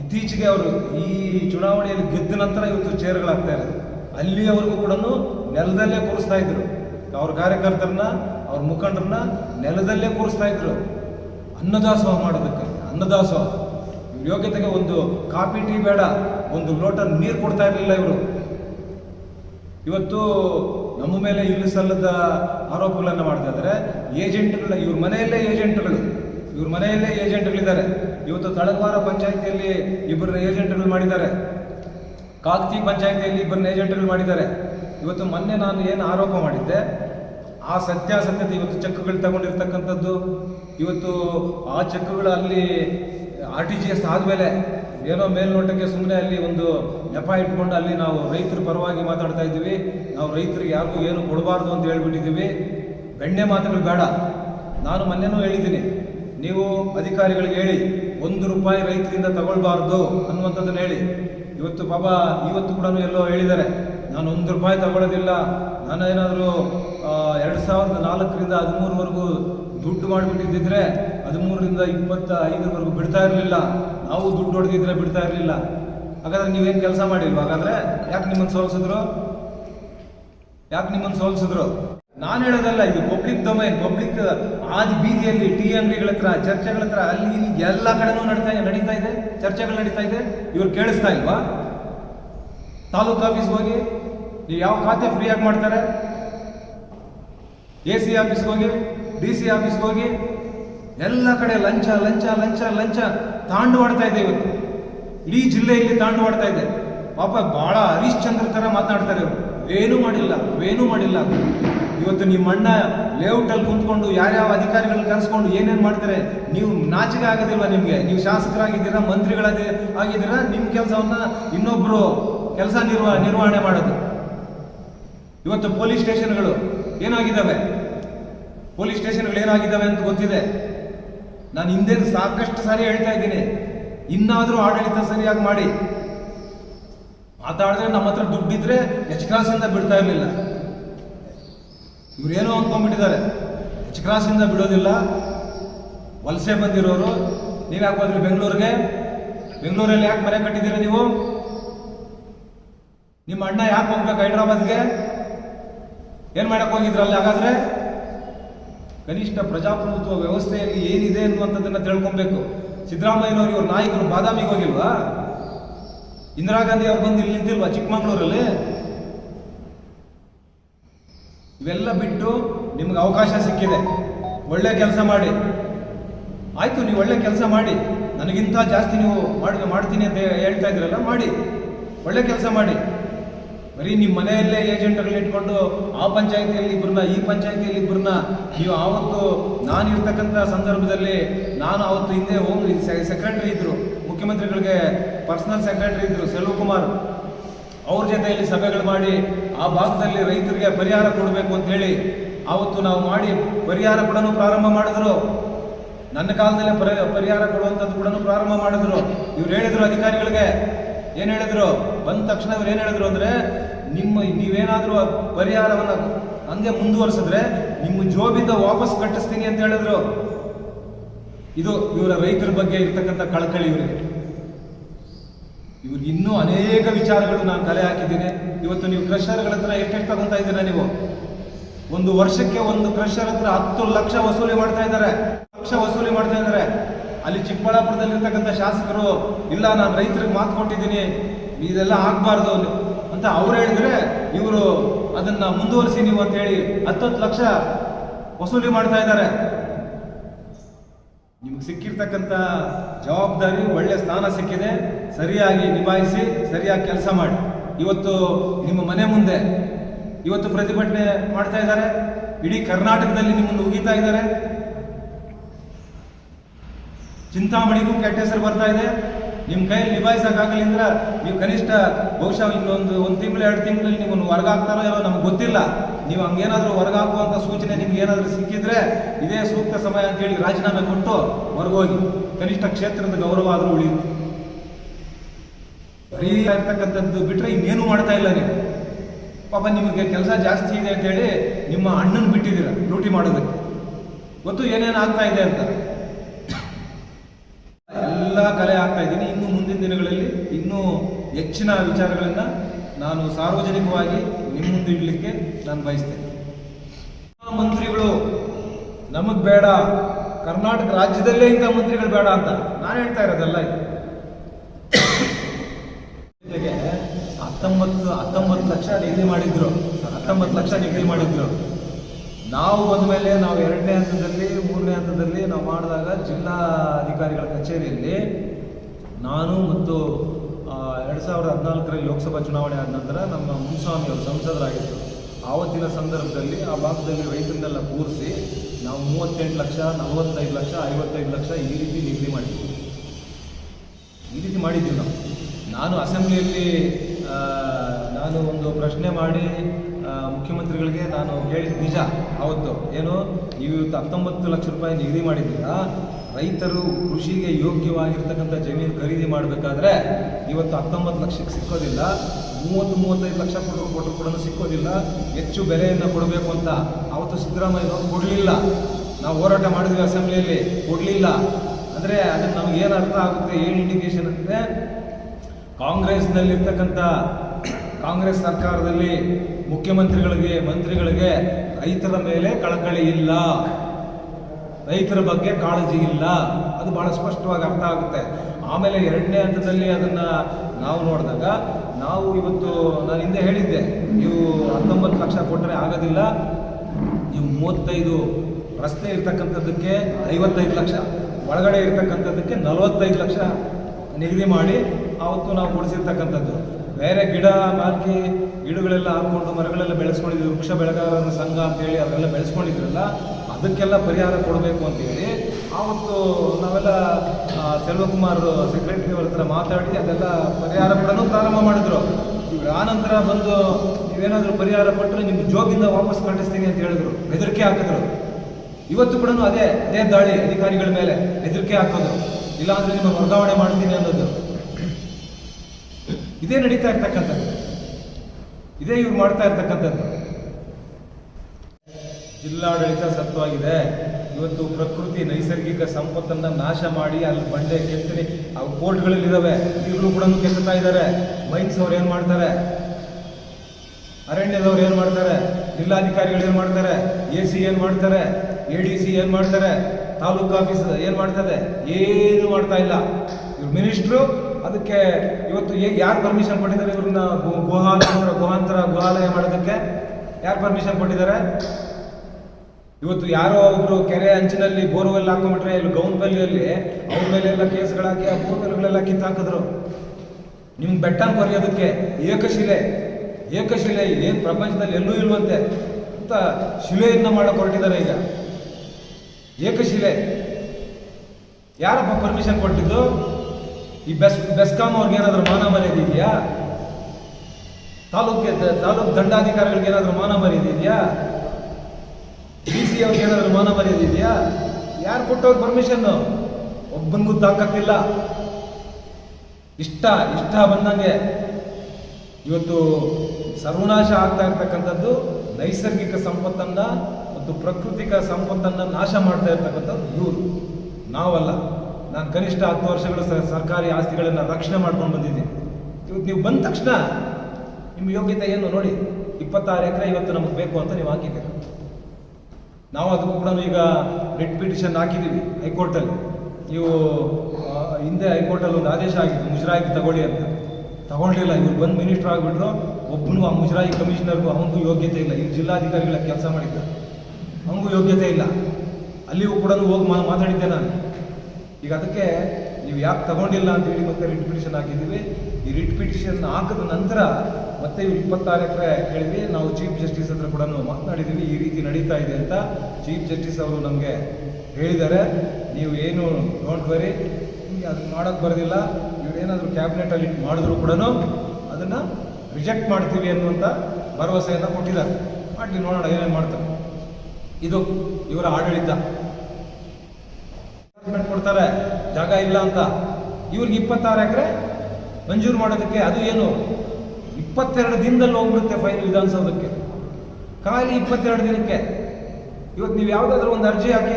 ಇತ್ತೀಚೆಗೆ ಅವರು ಈ ಚುನಾವಣೆಯಲ್ಲಿ ಗೆದ್ದ ನಂತರ ಇವತ್ತು ಚೇರ್ಗಳಾಗ್ತಾ ಇರೋದು. ಅಲ್ಲಿಯವರೆಗೂ ಕೂಡ ನೆಲದಲ್ಲೇ ಕೂರಿಸ್ತಾ ಇದ್ರು. ಅವ್ರ ಕಾರ್ಯಕರ್ತರನ್ನ, ಅವ್ರ ಮುಖಂಡರನ್ನ ನೆಲದಲ್ಲೇ ಕೂರಿಸ್ತಾ ಇದ್ರು. ಅನ್ನದಾಸೋಹ ಮಾಡೋದಕ್ಕೆ, ಅನ್ನದಾಸೋಹ. ಯೋಗ್ಯತೆಗೆ ಒಂದು ಕಾಫಿ ಟೀ ಬೇಡ. ಒಂದು ಲೋಟ ನೀರು ಕೊಡ್ತಾ ಇರಲಿಲ್ಲ ಇವರು. ಇವತ್ತು ನಮ್ಮ ಮೇಲೆ ಇಲ್ಲಿ ಸಲ್ಲದ ಆರೋಪಗಳನ್ನು ಮಾಡ್ತಾ ಇದ್ದಾರೆ. ಏಜೆಂಟ್ಗಳ, ಇವ್ರ ಮನೆಯಲ್ಲೇ ಏಜೆಂಟ್ಗಳು, ಇವ್ರ ಮನೆಯಲ್ಲೇ ಏಜೆಂಟ್ಗಳಿದ್ದಾರೆ. ಇವತ್ತು ತಳವಾರ ಪಂಚಾಯಿತಿಯಲ್ಲಿ ಇಬ್ಬರನ್ನ ಏಜೆಂಟ್ಗಳು ಮಾಡಿದ್ದಾರೆ. ಕಾಕ್ತಿ ಪಂಚಾಯಿತಿಯಲ್ಲಿ ಇಬ್ಬರನ್ನ ಏಜೆಂಟ್ಗಳು ಮಾಡಿದ್ದಾರೆ. ಇವತ್ತು ಮೊನ್ನೆ ನಾನು ಏನು ಆರೋಪ ಮಾಡಿದ್ದೆ, ಆ ಸತ್ಯಾಸತ್ಯತೆ ಇವತ್ತು ಚೆಕ್ಗಳು ತಗೊಂಡಿರ್ತಕ್ಕಂಥದ್ದು, ಇವತ್ತು ಆ ಚೆಕ್ಗಳು ಅಲ್ಲಿ ಆರ್ ಟಿ ಜಿ ಎಸ್ ಆದಮೇಲೆ ಏನೋ ಮೇಲ್ನೋಟಕ್ಕೆ ಸುಮ್ಮನೆ ಅಲ್ಲಿ ಒಂದು ನೆಪ ಇಟ್ಕೊಂಡು ಅಲ್ಲಿ ನಾವು ರೈತರ ಪರವಾಗಿ ಮಾತಾಡ್ತಾ ಇದ್ದೀವಿ. ನಾವು ರೈತರಿಗೆ ಯಾರಿಗೂ ಏನು ಕೊಡಬಾರ್ದು ಅಂತ ಹೇಳ್ಬಿಟ್ಟಿದ್ದೀವಿ. ಬೆಣ್ಣೆ ಮಾತುಗಳು ಬೇಡ. ನಾನು ಮೊನ್ನೆನೂ ಹೇಳಿದ್ದೀನಿ. ನೀವು ಅಧಿಕಾರಿಗಳಿಗೆ ಹೇಳಿ, ಒಂದು ರೂಪಾಯಿ ರೈತರಿಂದ ತಗೊಳ್ಬಾರ್ದು ಅನ್ನುವಂಥದ್ದನ್ನು ಹೇಳಿ. ಇವತ್ತು ಪಾಪ ಇವತ್ತು ಕೂಡ ಎಲ್ಲೋ ಹೇಳಿದ್ದಾರೆ. ನಾನು ಒಂದು ರೂಪಾಯಿ ತಗೊಳ್ಳೋದಿಲ್ಲ. ನಾನು ಏನಾದರೂ ಎರಡು ಸಾವಿರದ ನಾಲ್ಕರಿಂದ ಹದಿಮೂರವರೆಗೂ ದುಡ್ಡು ಮಾಡಿಬಿಟ್ಟಿದ್ದಿದ್ರೆ ಹದಿಮೂರರಿಂದ ಇಪ್ಪತ್ತ ಐದರವರೆಗೂ ಬಿಡ್ತಾ ಇರಲಿಲ್ಲ. ನಾವು ದುಡ್ಡು ಹೊಡೆದಿದ್ರೆ ಬಿಡ್ತಾ ಇರಲಿಲ್ಲ. ಹಾಗಾದ್ರೆ ನೀವೇನು ಕೆಲಸ ಮಾಡಿಲ್ವ? ಹಾಗಾದ್ರೆ ಯಾಕೆ ನಿಮ್ಮನ್ನು ಸೋಲಿಸಿದ್ರು? ಯಾಕೆ ನಿಮ್ಮನ್ನು ಸೋಲಿಸಿದ್ರು? ನಾನು ಹೇಳೋದಲ್ಲ, ಇದು ಪಬ್ಲಿಕ್ ಡೊಮೈನ್ ಪಬ್ಲಿಕ್ ಆದಿ ಬೀದಿಯಲ್ಲಿ ಟಿ ಅಂಗಡಿಗಳ ಹತ್ರ, ಚರ್ಚೆಗಳ ಹತ್ರ, ಅಲ್ಲಿ ಎಲ್ಲ ಕಡೆನೂ ನಡೀತಾ ನಡೀತಾ ಇದೆ, ಚರ್ಚೆಗಳು ನಡೀತಾ ಇದೆ. ಇವ್ರು ಕೇಳಿಸ್ತಾ ಇಲ್ವಾ? ತಾಲೂಕು ಆಫೀಸ್ಗೆ ಹೋಗಿ, ನೀವು ಯಾವ ಖಾತೆ ಫ್ರೀಯಾಗಿ ಮಾಡ್ತಾರೆ? ಎ ಸಿ ಆಫೀಸ್ಗೆ ಹೋಗಿ, ಡಿ ಸಿ ಆಫೀಸ್ಗೆ ಹೋಗಿ ಎಲ್ಲ ಕಡೆ ಲಂಚ ಲಂಚ ಲಂಚ ಲಂಚ ತಾಂಡವಾಡ್ತಾ ಇದೆ ಇವತ್ತು. ಇಡೀ ಜಿಲ್ಲೆಯಲ್ಲಿ ತಾಂಡವಾಡ್ತಾ ಇದೆ. ಪಾಪ ಬಹಳ ಹರಿಶ್ಚಂದ್ರ ತರ ಮಾತನಾಡ್ತಾರೆ ಇವರು. ಏನೂ ಮಾಡಿಲ್ಲ ಏನೂ ಮಾಡಿಲ್ಲ. ಇವತ್ತು ನಿಮ್ಮ ಅಣ್ಣ ಲೇಔಟಲ್ಲಿ ಕುಂತ್ಕೊಂಡು ಯಾರ್ಯಾವ ಅಧಿಕಾರಿಗಳನ್ನ ಕರೆಸ್ಕೊಂಡು ಏನೇನು ಮಾಡ್ತಾರೆ, ನೀವು ನಾಚಿಕೆ ಆಗೋದಿಲ್ಲ ನಿಮಗೆ? ನೀವು ಶಾಸಕರಾಗಿದ್ದೀರಾ, ಮಂತ್ರಿಗಳಾಗಿ ಆಗಿದ್ದೀರಾ? ನಿಮ್ಮ ಕೆಲಸವನ್ನ ಇನ್ನೊಬ್ಬರು ಕೆಲಸ ನಿರ್ವ ನಿರ್ವಹಣೆ ಮಾಡೋದು. ಇವತ್ತು ಪೊಲೀಸ್ ಸ್ಟೇಷನ್ಗಳು ಏನಾಗಿದ್ದಾವೆ? ಪೊಲೀಸ್ ಸ್ಟೇಷನ್ಗಳು ಏನಾಗಿದ್ದಾವೆ ಅಂತ ಗೊತ್ತಿದೆ. ನಾನು ಹಿಂದೆ ಸಾಕಷ್ಟು ಸಾರಿ ಹೇಳ್ತಾ ಇದ್ದೀನಿ. ಇನ್ನಾದರೂ ಆಡಳಿತ ಸರಿಯಾಗಿ ಮಾಡಿ. ಮಾತಾಡಿದ್ರೆ ನಮ್ಮ ಹತ್ರ ದುಡ್ಡಿದ್ರೆ ಎಚ್ ಕ್ರಾಸಿಂದ ಬಿಡ್ತಾ ಇರಲಿಲ್ಲ. ಇವ್ರೇನೋ ಅಂದ್ಕೊಂಡ್ಬಿಟ್ಟಿದ್ದಾರೆ. ಎಚ್ ಕ್ರಾಸಿಂದ ಬಿಡೋದಿಲ್ಲ. ವಲಸೆ ಬಂದಿರೋರು. ನೀವು ಯಾಕೆ ಹೋದ್ರಿ ಬೆಂಗಳೂರಿಗೆ? ಬೆಂಗಳೂರಲ್ಲಿ ಯಾಕೆ ಮನೆ ಕಟ್ಟಿದ್ದೀರಾ ನೀವು? ನಿಮ್ಮ ಅಣ್ಣ ಯಾಕೆ ಹೋಗ್ಬೇಕು ಹೈದ್ರಾಬಾದ್ಗೆ? ಏನು ಮಾಡೋಕೆ ಹೋಗಿದ್ರಲ್ಲಿ ಹಾಗಾದ್ರೆ? ಕನಿಷ್ಠ ಪ್ರಜಾಪ್ರಭುತ್ವ ವ್ಯವಸ್ಥೆಯಲ್ಲಿ ಏನಿದೆ ಅನ್ನುವಂಥದ್ದನ್ನು ತಿಳ್ಕೊಬೇಕು. ಸಿದ್ದರಾಮಯ್ಯನವರು ಇವ್ರ ನಾಯಕರು ಬಾದಾಮಿಗೆ ಹೋಗಿಲ್ವಾ? ಇಂದಿರಾ ಗಾಂಧಿ ಅವ್ರು ಬಂದು ಇಲ್ಲಿ ನಿಂತಿಲ್ವಾ ಚಿಕ್ಕಮಗಳೂರಲ್ಲಿ? ಇವೆಲ್ಲ ಬಿಟ್ಟು ನಿಮ್ಗೆ ಅವಕಾಶ ಸಿಕ್ಕಿದೆ. ಒಳ್ಳೆ ಕೆಲಸ ಮಾಡಿ. ಆಯ್ತು, ನೀವು ಒಳ್ಳೆ ಕೆಲಸ ಮಾಡಿ. ನನಗಿಂತ ಜಾಸ್ತಿ ನೀವು ಮಾಡಿ ಮಾಡ್ತೀನಿ ಅಂತ ಹೇಳ್ತಾ ಇದ್ರಲ್ಲ, ಮಾಡಿ. ಒಳ್ಳೆ ಕೆಲಸ ಮಾಡಿ. ಬರೀ ನಿಮ್ಮ ಮನೆಯಲ್ಲೇ ಏಜೆಂಟ್ಗಳನ್ನ ಇಟ್ಕೊಂಡು ಆ ಪಂಚಾಯತಿಯಲ್ಲಿ ಇಬ್ಬರನ್ನ ಈ ಪಂಚಾಯತಿಯಲ್ಲಿ ಇಬ್ಬರನ್ನ ನೀವು ಆವತ್ತು ನಾನು ಇರ್ತಕ್ಕಂಥ ಸಂದರ್ಭದಲ್ಲಿ ನಾನು ಆವತ್ತು ಹಿಂದೆ ಹೋಮ್ ಸೆಕ್ರೆಟರಿ ಇದ್ದರು ಮುಖ್ಯಮಂತ್ರಿಗಳಿಗೆ ಪರ್ಸನಲ್ ಸೆಕ್ರೆಟರಿ ಇದ್ದರು ಸೆಲ್ವಕುಮಾರ್. ಅವ್ರ ಜೊತೆಯಲ್ಲಿ ಸಭೆಗಳು ಮಾಡಿ ಆ ಭಾಗದಲ್ಲಿ ರೈತರಿಗೆ ಪರಿಹಾರ ಕೊಡಬೇಕು ಅಂತ ಹೇಳಿ ಆವತ್ತು ನಾವು ಮಾಡಿ ಪರಿಹಾರ ಕೂಡ ಪ್ರಾರಂಭ ಮಾಡಿದ್ರು. ನನ್ನ ಕಾಲದಲ್ಲೇ ಪರಿ, ಪರಿಹಾರ ಕೊಡುವಂಥದ್ದು ಕೂಡ ಪ್ರಾರಂಭ ಮಾಡಿದ್ರು. ಇವ್ರು ಹೇಳಿದ್ರು ಅಧಿಕಾರಿಗಳಿಗೆ ಏನ್ ಹೇಳಿದ್ರು? ಬಂದ ತಕ್ಷಣ ಅವ್ರು ಏನ್ ಹೇಳಿದ್ರು ಅಂದ್ರೆ, ನಿಮ್ಮ ನೀವೇನಾದ್ರೂ ಪರಿಹಾರವನ್ನು ಹಂಗೆ ಮುಂದುವರಿಸಿದ್ರೆ ನಿಮ್ಮ ಜೋಬಿಂದ ವಾಪಸ್ ಕಟ್ಟಿಸ್ತೀನಿ ಅಂತ ಹೇಳಿದ್ರು. ಇದು ಇವರ ರೈತರ ಬಗ್ಗೆ ಇರ್ತಕ್ಕಂಥ ಕಳಕಳಿ ಇವರಿಗೆ. ಇವ್ರಿಗೆ ಇನ್ನೂ ಅನೇಕ ವಿಚಾರಗಳು ನಾನು ಕಲೆ ಹಾಕಿದ್ದೀನಿ. ಇವತ್ತು ನೀವು ಕ್ರಷರ್ಗಳ ಹತ್ರ ಎಷ್ಟೆಷ್ಟು ತಗೊಂತಾ ಇದ್ದೀರಾ ನೀವು? ಒಂದು ವರ್ಷಕ್ಕೆ ಒಂದು ಕ್ರಷರ್ ಹತ್ರ ಹತ್ತು ಲಕ್ಷ ವಸೂಲಿ ಮಾಡ್ತಾ ಇದ್ದಾರೆ. ಲಕ್ಷ ವಸೂಲಿ ಮಾಡ್ತಾ ಇದ್ದಾರೆ. ಅಲ್ಲಿ ಚಿಕ್ಕಬಳ್ಳಾಪುರದಲ್ಲಿರ್ತಕ್ಕಂಥ ಶಾಸಕರು, ಇಲ್ಲ, ನಾನು ರೈತರಿಗೆ ಮಾತು ಕೊಟ್ಟಿದ್ದೀನಿ, ಇದೆಲ್ಲ ಆಗ್ಬಾರ್ದು ಅಂತ ಅವ್ರು ಹೇಳಿದ್ರೆ ಇವರು ಅದನ್ನು ಮುಂದುವರಿಸಿ ನೀವು ಅಂತ ಹೇಳಿ ಹತ್ತತ್ತು ಲಕ್ಷ ವಸೂಲಿ ಮಾಡ್ತಾ ಇದ್ದಾರೆ. ನಿಮ್ಗೆ ಸಿಕ್ಕಿರ್ತಕ್ಕಂಥ ಜವಾಬ್ದಾರಿ, ಒಳ್ಳೆ ಸ್ಥಾನ ಸಿಕ್ಕಿದೆ, ಸರಿಯಾಗಿ ನಿಭಾಯಿಸಿ, ಸರಿಯಾಗಿ ಕೆಲಸ ಮಾಡಿ. ಇವತ್ತು ನಿಮ್ಮ ಮನೆ ಮುಂದೆ, ಇವತ್ತು ಪ್ರತಿಭಟನೆ ಮಾಡ್ತಾ ಇದ್ದಾರೆ. ಇಡೀ ಕರ್ನಾಟಕದಲ್ಲಿ ನಿಮ್ಮನ್ನು ಉಗಿತಾ ಇದ್ದಾರೆ. ಚಿಂತಾಮಣಿಗೂ ಕೆಟ್ಟ ಹೆಸರು ಬರ್ತಾ ಇದೆ. ನಿಮ್ಮ ಕೈಯಲ್ಲಿ ನಿಭಾಯಿಸಕ್ಕಾಗಲಿಂದ್ರ ನೀವು ಕನಿಷ್ಠ ಬಹುಶಃ ಇನ್ನೊಂದು ಒಂದು ತಿಂಗಳು, ಎರಡು ತಿಂಗಳಲ್ಲಿ ನಿಮ್ಮನ್ನು ಹೊರಗೆ ಹಾಕ್ತಾರೋ ಏನೋ ನಮ್ಗೆ ಗೊತ್ತಿಲ್ಲ. ನೀವು ಹಂಗೇನಾದ್ರೂ ಹೊರಗೆ ಸೂಚನೆ ನಿಮ್ಗೆ ಏನಾದರೂ ಸಿಕ್ಕಿದ್ರೆ ಇದೇ ಸೂಕ್ತ ಸಮಯ ಅಂತೇಳಿ ರಾಜೀನಾಮೆ ಕೊಟ್ಟು ಹೊರಗೋಗಿ. ಕನಿಷ್ಠ ಕ್ಷೇತ್ರದ ಗೌರವ ಆದರೂ ಉಳಿಯುತ್ತೆ. ಬರೀ ಇರ್ತಕ್ಕಂಥದ್ದು ಬಿಟ್ರೆ ಇನ್ನೇನು ಮಾಡ್ತಾ ಇಲ್ಲ ನೀವು. ಪಾಪ ನಿಮಗೆ ಕೆಲಸ ಜಾಸ್ತಿ ಇದೆ ಅಂತೇಳಿ ನಿಮ್ಮ ಅಣ್ಣನ ಬಿಟ್ಟಿದ್ದೀರ ಡ್ಯೂಟಿ ಮಾಡೋದಕ್ಕೆ. ಗೊತ್ತು ಏನೇನು ಆಗ್ತಾ ಇದೆ ಅಂತ. ಎಲ್ಲ ಕಲೆ ಆಗ್ತಾ ಇದ್ದೀನಿ. ಇನ್ನು ಮುಂದಿನ ದಿನಗಳಲ್ಲಿ ಇನ್ನೂ ಹೆಚ್ಚಿನ ವಿಚಾರಗಳನ್ನ ನಾನು ಸಾರ್ವಜನಿಕವಾಗಿ ನಿಮ್ಮ ಮುಂದೆ ಇಡಲಿಕ್ಕೆ ನಾನು ಬಯಸ್ತೇನೆ. ಮಂತ್ರಿಗಳು ನಮಗ್ ಬೇಡ. ಕರ್ನಾಟಕ ರಾಜ್ಯದಲ್ಲೇ ಇಂಥ ಮಂತ್ರಿಗಳು ಬೇಡ ಅಂತ ನಾನು ಹೇಳ್ತಾ ಇರೋದಲ್ಲ ಜೊತೆಗೆ ಹತ್ತೊಂಬತ್ತು ಹತ್ತೊಂಬತ್ತು ಲಕ್ಷ ನಿಗದಿ ಮಾಡಿದ್ರು. ಹತ್ತೊಂಬತ್ತು ಲಕ್ಷ ನಿಗದಿ ಮಾಡಿದ್ರು. ನಾವು ಬಂದ ಮೇಲೆ ನಾವು ಎರಡನೇ ಹಂತದಲ್ಲಿ, ಮೂರನೇ ಹಂತದಲ್ಲಿ ನಾವು ಮಾಡಿದಾಗ ಜಿಲ್ಲಾ ಅಧಿಕಾರಿಗಳ ಕಚೇರಿಯಲ್ಲಿ ನಾನು ಮತ್ತು ಎರಡು ಸಾವಿರದ ಹದಿನಾಲ್ಕರಲ್ಲಿ ಲೋಕಸಭಾ ಚುನಾವಣೆ ಆದ ನಂತರ ನಮ್ಮ ಮುನ್ಸ್ವಾಮಿ ಅವರು ಸಂಸದರಾಗಿದ್ದರು. ಆವತ್ತಿನ ಸಂದರ್ಭದಲ್ಲಿ ಆ ಭಾಗದಲ್ಲಿ ರೈತರನ್ನೆಲ್ಲ ಕೂರಿಸಿ ನಾವು ಮೂವತ್ತೆಂಟು ಲಕ್ಷ, ನಲವತ್ತೈದು ಲಕ್ಷ, ಐವತ್ತೈದು ಲಕ್ಷ ಈ ರೀತಿ ನಿಗದಿ ಮಾಡಿದ್ವಿ. ಈ ರೀತಿ ಮಾಡಿದ್ದೀವಿ ನಾವು. ನಾನು ಅಸೆಂಬ್ಲಿಯಲ್ಲಿ ನಾನು ಒಂದು ಪ್ರಶ್ನೆ ಮಾಡಿ ಮುಖ್ಯಮಂತ್ರಿಗಳಿಗೆ ನಾನು ಹೇಳಿದ ನಿಜ, ಅವತ್ತು. ಏನು? ನೀವು ಇವತ್ತು ಹತ್ತೊಂಬತ್ತು ಲಕ್ಷ ರೂಪಾಯಿ ನಿಗದಿ ಮಾಡಿದ್ದೀರಾ? ರೈತರು ಕೃಷಿಗೆ ಯೋಗ್ಯವಾಗಿರ್ತಕ್ಕಂಥ ಜಮೀನು ಖರೀದಿ ಮಾಡಬೇಕಾದ್ರೆ ಇವತ್ತು ಹತ್ತೊಂಬತ್ತು ಲಕ್ಷಕ್ಕೆ ಸಿಕ್ಕೋದಿಲ್ಲ, ಮೂವತ್ತು, ಮೂವತ್ತೈದು ಲಕ್ಷ ಕೊಟ್ಟರು ಕೊಟ್ಟರು ಕೂಡ ಸಿಕ್ಕೋದಿಲ್ಲ. ಹೆಚ್ಚು ಬೆಲೆಯನ್ನು ಕೊಡಬೇಕು ಅಂತ ಅವತ್ತು ಸಿದ್ದರಾಮಯ್ಯನವರು ಕೊಡಲಿಲ್ಲ. ನಾವು ಹೋರಾಟ ಮಾಡಿದ್ವಿ ಅಸೆಂಬ್ಲಿಯಲ್ಲಿ, ಕೊಡಲಿಲ್ಲ. ಅಂದರೆ ಅದನ್ನು ನಮ್ಗೆ ಏನು ಅರ್ಥ ಆಗುತ್ತೆ, ಏನು ಇಂಡಿಕೇಶನ್ ಅಂದರೆ ಕಾಂಗ್ರೆಸ್ನಲ್ಲಿರ್ತಕ್ಕಂಥ ಕಾಂಗ್ರೆಸ್ ಸರ್ಕಾರದಲ್ಲಿ ಮುಖ್ಯಮಂತ್ರಿಗಳಿಗೆ, ಮಂತ್ರಿಗಳಿಗೆ ರೈತರ ಮೇಲೆ ಕಳಕಳಿ ಇಲ್ಲ. ರೈತರ ಬಗ್ಗೆ ಕಾಳಜಿ ಇಲ್ಲ. ಅದು ಬಹಳ ಸ್ಪಷ್ಟವಾಗಿ ಅರ್ಥ ಆಗುತ್ತೆ. ಆಮೇಲೆ ಎರಡನೇ ಹಂತದಲ್ಲಿ ಅದನ್ನ ನಾವು ನೋಡಿದಾಗ, ನಾವು ಇವತ್ತು ನಾನು ಹಿಂದೆ ಹೇಳಿದ್ದೆ, ನೀವು ಹತ್ತೊಂಬತ್ತು ಲಕ್ಷ ಕೊಟ್ಟರೆ ಆಗೋದಿಲ್ಲ. ನೀವು ಮೂವತ್ತೈದು ರಸ್ತೆ ಇರ್ತಕ್ಕಂಥದ್ದಕ್ಕೆ ಐವತ್ತೈದು ಲಕ್ಷ, ಒಳಗಡೆ ಇರ್ತಕ್ಕಂಥದ್ದಕ್ಕೆ ನಲವತ್ತೈದು ಲಕ್ಷ ನಿಗದಿ ಮಾಡಿ ಆವತ್ತು ನಾವು ಕೊಡಿಸಿರ್ತಕ್ಕಂಥದ್ದು. ಬೇರೆ ಗಿಡ ಬಾಕಿ ಗಿಡಗಳೆಲ್ಲ ಹಾಕ್ಕೊಂಡು ಮರಗಳೆಲ್ಲ ಬೆಳೆಸ್ಕೊಂಡಿದ್ವಿ ವೃಕ್ಷ ಬೆಳೆಗಾರರ ಸಂಘ ಅಂತೇಳಿ ಅವರೆಲ್ಲ ಬೆಳೆಸ್ಕೊಂಡಿದ್ರಲ್ಲ, ಅದಕ್ಕೆಲ್ಲ ಪರಿಹಾರ ಕೊಡಬೇಕು ಅಂತೇಳಿ ಆವತ್ತು ನಾವೆಲ್ಲ ಸೆಲ್ವಕುಮಾರ್ ಸೆಕ್ರೆಟರಿ ಅವ್ರ ಹತ್ರ ಮಾತಾಡಿ ಅದೆಲ್ಲ ಪರಿಹಾರ ಕೊಡಲು ಪ್ರಾರಂಭ ಮಾಡಿದ್ರು. ಆನಂತರ ಬಂದು ನೀವೇನಾದರೂ ಪರಿಹಾರ ಕೊಟ್ಟರೆ ನಿಮ್ಮ ಜೋಬಿಂದ ವಾಪಸ್ ಕಟ್ಟಿಸ್ತೀನಿ ಅಂತ ಹೇಳಿದ್ರು. ಹೆದರಿಕೆ ಹಾಕಿದ್ರು. ಇವತ್ತು ಕೂಡ ಅದೇ ಅದೇ ದಾಳಿ ಅಧಿಕಾರಿಗಳ ಮೇಲೆ ಹೆದರಿಕೆ ಹಾಕೋದು. ಇಲ್ಲಾಂದ್ರೆ ನಿಮ್ಮ ವರ್ಗಾವಣೆ ಮಾಡ್ತೀನಿ ಅನ್ನೋದು. ಇದೇ ನಡೀತಾ ಇರ್ತಕ್ಕಂಥದ್ದು. ಇದೇ ಇವ್ರು ಮಾಡ್ತಾ ಇರ್ತಕ್ಕಂಥದ್ದು. ಜಿಲ್ಲಾಡಳಿತ ಸತ್ವಾಗಿದೆ. ಇವತ್ತು ಪ್ರಕೃತಿ ನೈಸರ್ಗಿಕ ಸಂಪತ್ತನ್ನು ನಾಶ ಮಾಡಿ ಅಲ್ಲಿ ಬಂಡೆ ಕೆತ್ತನೆ ಅವು ಕೋರ್ಟ್ಗಳಲ್ಲಿದ್ದಾವೆ ಇವರು ಕೂಡ ಕೆತ್ತುತ್ತಾ ಇದ್ದಾರೆ. ಮೈನ್ಸ್ ಅವ್ರು ಏನು ಮಾಡ್ತಾರೆ? ಅರಣ್ಯದವ್ರು ಏನು ಮಾಡ್ತಾರೆ? ಜಿಲ್ಲಾಧಿಕಾರಿಗಳು ಏನು ಮಾಡ್ತಾರೆ? ಎ ಸಿ ಏನು ಮಾಡ್ತಾರೆ? ಎ ಡಿ ಸಿ ಏನು ಮಾಡ್ತಾರೆ? ತಾಲೂಕು ಆಫೀಸ್ ಏನು ಮಾಡ್ತದೆ? ಏನು ಮಾಡ್ತಾ ಇಲ್ಲ. ಇವ್ರು ಮಿನಿಸ್ಟ್ರು ಅದಕ್ಕೆ ಇವತ್ತು ಯಾರು ಪರ್ಮಿಷನ್ ಕೊಟ್ಟಿದ್ದಾರೆ ಇವ್ರನ್ನ? ಗುಹಾಂತರ ಗುಹಾಂತರ ಗುಹಾಲಯ ಮಾಡೋದಕ್ಕೆ? ಯಾರು ಪರ್ಮಿಷನ್ ಕೊಟ್ಟಿದ್ದಾರೆ? ಇವತ್ತು ಯಾರೋ ಒಬ್ರು ಕೆರೆ ಅಂಚಿನಲ್ಲಿ ಬೋರ್ವೆಲ್ ಹಾಕೊಂಡ್ಬಿಟ್ರೆ, ಇಲ್ಲಿ ಗೌನ್ಪಲ್ಲಿಯಲ್ಲಿ ಅವ್ರ ಮೇಲೆ ಎಲ್ಲ ಕೇಸ್ಗಳಾಕಿ, ಆ ಬೋರ್ವೆಲ್ಗಳೆಲ್ಲ ಕಿತ್ತಾಕಿದ್ರು. ನಿಮ್ಗೆ ಬೆಟ್ಟ ಕೊರೆಯೋದಕ್ಕೆ ಏಕಶಿಲೆ. ಏಕಶಿಲೆ, ಏನು ಪ್ರಪಂಚದಲ್ಲಿ ಎಲ್ಲೂ ಇಲ್ವಂತೆ. ಅಂತ ಶಿಲೆಯನ್ನ ಮಾಡಕ್ ಹೊರಟಿದ್ದಾರೆ ಈಗ. ಏಕಶಿಲೆ. ಯಾರಪ್ಪ ಪರ್ಮಿಷನ್ ಕೊಟ್ಟಿದ್ದು? ಈ ಬೆಸ್ ಬೆಸ್ಕಾಮ್ ಅವ್ರಿಗೆ ಏನಾದರೂ ಮಾನ ಮರ್ಯಾದೆ ಇದೆಯಾ? ತಾಲೂಕ್ ತಾಲೂಕ್ ದಂಡಾಧಿಕಾರಿಗಳಿಗೆ ಏನಾದರೂ ಮಾನ ಮರ್ಯಾದೆ ಇದೆಯಾ? ಡಿ ಸಿ ಅವ್ರಿಗೆ ಏನಾದರೂ ಮಾನ ಮರ್ಯಾದೆ ಇದೆಯಾ? ಯಾರು ಕೊಟ್ಟವ್ರ ಪರ್ಮಿಷನ್ ಒಬ್ಬನಿಗೂ ತಾಕತ್ತಿಲ್ಲ. ಇಷ್ಟ ಇಷ್ಟ ಬಂದಂಗೆ ಇವತ್ತು ಸರ್ವನಾಶ ಆಗ್ತಾ ಇರ್ತಕ್ಕಂಥದ್ದು ನೈಸರ್ಗಿಕ ಸಂಪತ್ತನ್ನು ಮತ್ತು ಪ್ರಾಕೃತಿಕ ಸಂಪತ್ತನ್ನು ನಾಶ ಮಾಡ್ತಾ ಇರ್ತಕ್ಕಂಥದ್ದು ಇವರು. ನಾವಲ್ಲ. ನಾನು ಕನಿಷ್ಠ ಹತ್ತು ವರ್ಷಗಳು ಸರ್ಕಾರಿ ಆಸ್ತಿಗಳನ್ನು ರಕ್ಷಣೆ ಮಾಡ್ಕೊಂಡು ಬಂದಿದ್ದೀನಿ. ಇವತ್ತು ನೀವು ಬಂದ ತಕ್ಷಣ ನಿಮ್ಮ ಯೋಗ್ಯತೆ ಏನು ನೋಡಿ, ಇಪ್ಪತ್ತಾರು ಎಕರೆ ಇವತ್ತು ನಮಗೆ ಬೇಕು ಅಂತ ನೀವು ಹಾಕಿದ್ದೀರಿ. ನಾವು ಅದಕ್ಕೂ ಕೂಡ ಈಗ ರಿಟ್ ಪಿಟಿಷನ್ ಹಾಕಿದ್ದೀವಿ ಹೈಕೋರ್ಟಲ್ಲಿ. ನೀವು ಹಿಂದೆ ಹೈಕೋರ್ಟಲ್ಲಿ ಒಂದು ಆದೇಶ ಆಗಿತ್ತು ಮುಜರಾಯಿ ತಗೊಳ್ಳಿ ಅಂತ. ತಗೊಳ್ಳಿಲ್ಲ ಇವ್ರು ಬಂದು ಮಿನಿಸ್ಟರ್ ಆಗಿಬಿಟ್ರು, ಒಬ್ಬನು ಆ ಮುಜರಾಯಿ ಕಮಿಷನರ್ಗೂ ಅವನಿಗೂ ಯೋಗ್ಯತೆ ಇಲ್ಲ. ಇಲ್ಲಿ ಜಿಲ್ಲಾಧಿಕಾರಿಗಳ ಕೆಲಸ ಮಾಡಿದ್ದ ಅವನಿಗೂ ಯೋಗ್ಯತೆ ಇಲ್ಲ. ಅಲ್ಲಿಯೂ ಕೂಡ ಹೋಗಿ ಮಾತಾಡಿದ್ದೆ ನಾನು. ಈಗ ಅದಕ್ಕೆ ನೀವು ಯಾಕೆ ತಗೊಂಡಿಲ್ಲ ಅಂತ ಹೇಳಿ ಮತ್ತೆ ರಿಟ್ ಪಿಟಿಷನ್ ಹಾಕಿದ್ದೀವಿ. ಈ ರಿಟ್ ಪಿಟಿಷನ್ ಹಾಕಿದ ನಂತರ ಮತ್ತೆ ಇವ್ರು ಇಪ್ಪತ್ತಾರು ಎಕರೆ ಕೇಳಿದ್ವಿ. ನಾವು ಚೀಫ್ ಜಸ್ಟಿಸ್ ಹತ್ರ ಕೂಡ ಮಾತನಾಡಿದ್ದೀವಿ. ಈ ರೀತಿ ನಡೀತಾ ಇದೆ ಅಂತ ಚೀಫ್ ಜಸ್ಟಿಸ್ ಅವರು ನಮಗೆ ಹೇಳಿದ್ದಾರೆ. ನೀವು ಏನು ಡೋಂಟ್ ವರಿ ನಿಮಗೆ ಅದನ್ನ ಮಾಡೋಕ್ಕೆ ಬರೋದಿಲ್ಲ. ಇವ್ರು ಏನಾದರೂ ಕ್ಯಾಬಿನೆಟಲ್ಲಿ ಮಾಡಿದ್ರು ಕೂಡ ಅದನ್ನು ರಿಜೆಕ್ಟ್ ಮಾಡ್ತೀವಿ ಅನ್ನುವಂಥ ಭರವಸೆಯನ್ನು ಕೊಟ್ಟಿದ್ದಾರೆ. ಮಾಡಲಿ, ನೋಡೋಣ ಏನೇನು ಮಾಡ್ತಾರೆ. ಇದು ಇವರ ಆಡಳಿತ. ಕೊಡ್ತಾರೆ, ಜಾಗ ಇಲ್ಲ ಅಂತ. ಇವ್ರಿಗೆ ಇಪ್ಪತ್ತಾರು ಎಕರೆ ಮಂಜೂರು ಮಾಡೋದಕ್ಕೆ ಅದು ಏನು? ಇಪ್ಪತ್ತೆರಡು ದಿನದಲ್ಲಿ ಹೋಗ್ಬಿಡುತ್ತೆ ಫೈಲ್ ವಿಧಾನಸೌಧಕ್ಕೆ. ಖಾಲಿ ಇಪ್ಪತ್ತೆರಡು ದಿನಕ್ಕೆ. ಇವತ್ತು ನೀವು ಯಾವುದಾದ್ರೂ ಒಂದು ಅರ್ಜಿ ಹಾಕಿ,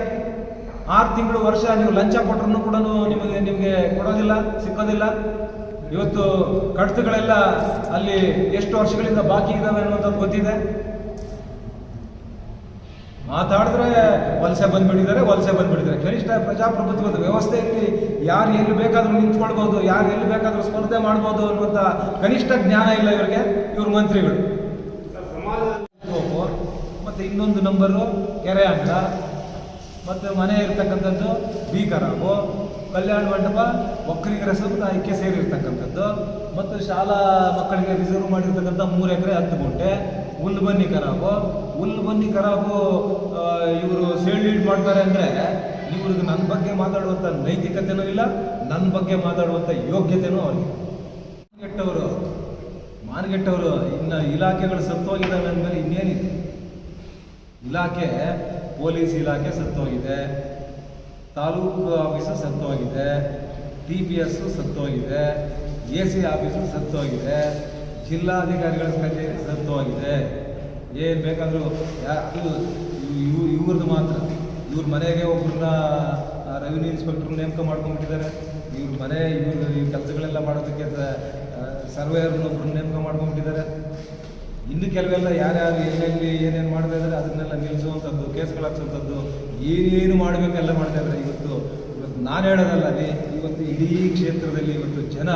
ಆರು ತಿಂಗಳು ವರ್ಷ ನೀವು ಲಂಚ ಕೊಟ್ಟರು ಕೂಡ ನಿಮಗೆ ನಿಮಗೆ ಕೊಡೋದಿಲ್ಲ, ಸಿಕ್ಕೋದಿಲ್ಲ. ಇವತ್ತು ಕಡತಗಳೆಲ್ಲ ಅಲ್ಲಿ ಎಷ್ಟು ವರ್ಷಗಳಿಂದ ಬಾಕಿ ಇದ್ದಾವೆ ಅನ್ನುವಂಥದ್ದು ಗೊತ್ತಿದೆ. ಮಾತಾಡಿದ್ರೆ ವಲಸೆ ಬಂದ್ಬಿಟ್ಟಿದ್ದಾರೆ ವಲಸೆ ಬಂದ್ಬಿಟ್ಟಿದ್ದಾರೆ. ಕನಿಷ್ಠ ಪ್ರಜಾಪ್ರಭುತ್ವದ ವ್ಯವಸ್ಥೆಯಲ್ಲಿ ಯಾರು ಎಲ್ಲಿ ಬೇಕಾದರೂ ನಿಂತ್ಕೊಳ್ಬೋದು, ಯಾರು ಎಲ್ಲಿ ಬೇಕಾದರೂ ಸ್ಪರ್ಧೆ ಮಾಡ್ಬೋದು ಅನ್ನುವಂಥ ಕನಿಷ್ಠ ಜ್ಞಾನ ಇಲ್ಲ ಇವರಿಗೆ, ಇವ್ರ ಮಂತ್ರಿಗಳು. ಮತ್ತು ಇನ್ನೊಂದು ನಂಬರು ಕೆರೆ ಅಂತ ಮತ್ತೆ ಮನೆ ಇರ್ತಕ್ಕಂಥದ್ದು ಬಿ ಕರಾಬು ಕಲ್ಯಾಣ ಮಂಟಪ ಒಕ್ಕಲಿಗರ ಸಮುದಾಯಕ್ಕೆ ಸೇರಿರ್ತಕ್ಕಂಥದ್ದು, ಮತ್ತು ಶಾಲಾ ಮಕ್ಕಳಿಗೆ ರಿಸರ್ವ್ ಮಾಡಿರ್ತಕ್ಕಂಥ ಮೂರು ಎಕರೆ ಹತ್ತು ಗುಂಟೆ ಹುಲ್ಲು ಬನ್ನಿ ಖರಾಬು ಹುಲ್ಲು ಬನ್ನಿ ಖರಾಬು ಇವರು ಸೇಲ್ ಲೀಡ್ ಮಾಡ್ತಾರೆ ಅಂದರೆ ಇವ್ರಿಗೆ ನನ್ನ ಬಗ್ಗೆ ಮಾತಾಡುವಂಥ ನೈತಿಕತೆನೂ ಇಲ್ಲ ನನ್ನ ಬಗ್ಗೆ ಮಾತಾಡುವಂಥ ಯೋಗ್ಯತೆನೂ ಅವ್ರಿಗೆ ಮಾರ್ಗೆಟ್ಟವರು ಮಾನಗೆಟ್ಟವರು ಇನ್ನು ಇಲಾಖೆಗಳು ಸತ್ತೋಗಿದ್ದಾವೆ ಅಂದಮೇಲೆ ಇನ್ನೇನಿದೆ? ಇಲಾಖೆ, ಪೊಲೀಸ್ ಇಲಾಖೆ ಸತ್ತೋಗಿದೆ, ತಾಲೂಕು ಆಫೀಸು ಸತ್ತೋಗಿದೆ, ಟಿ ಪಿ ಎಸ್ಸು ಸತ್ತೋಗಿದೆ, ಎ ಸಿ ಆಫೀಸು ಸತ್ತೋಗಿದೆ ಜಿಲ್ಲಾಧಿಕಾರಿಗಳ ಕಚೇರಿ ಸತ್ತವಾಗಿದೆ ಏನು ಬೇಕಾದರೂ ಯಾರು ಇವ್ರು, ಇವ್ರದ್ದು ಮಾತ್ರ. ಇವ್ರ ಮನೆಗೆ ಒಬ್ಬರನ್ನ ರೆವಿನ್ಯೂ ಇನ್ಸ್ಪೆಕ್ಟರ್ ನೇಮಕ ಮಾಡ್ಕೊಂಡ್ಬಿಟ್ಟಿದ್ದಾರೆ. ಇವ್ರ ಮನೆ, ಇವ್ರ ಈ ಕೆಲಸಗಳೆಲ್ಲ ಮಾಡೋದಕ್ಕೆ ಸರ್ವೇಯರ್ನ ಒಬ್ಬರನ್ನ ನೇಮಕ ಮಾಡ್ಕೊಂಡ್ಬಿಟ್ಟಿದ್ದಾರೆ. ಇನ್ನು ಕೆಲವೆಲ್ಲ ಯಾರ್ಯಾರು ಎಲ್ಲೆಲ್ಲಿ ಏನೇನು ಮಾಡ್ತಾ ಇದ್ದಾರೆ, ಅದನ್ನೆಲ್ಲ ನಿಲ್ಲಿಸುವಂಥದ್ದು ಕೇಸ್ಗಳು ಹಾಕ್ಸುವಂಥದ್ದು ಏನೇನು ಮಾಡಬೇಕೆಲ್ಲ ಮಾಡ್ತಾ ಇದ್ದಾರೆ. ಇವತ್ತು ಇವತ್ತು ನಾನು ಹೇಳೋದಲ್ಲ ರೀ ಇವತ್ತು ಇಡೀ ಕ್ಷೇತ್ರದಲ್ಲಿ ಇವತ್ತು ಜನ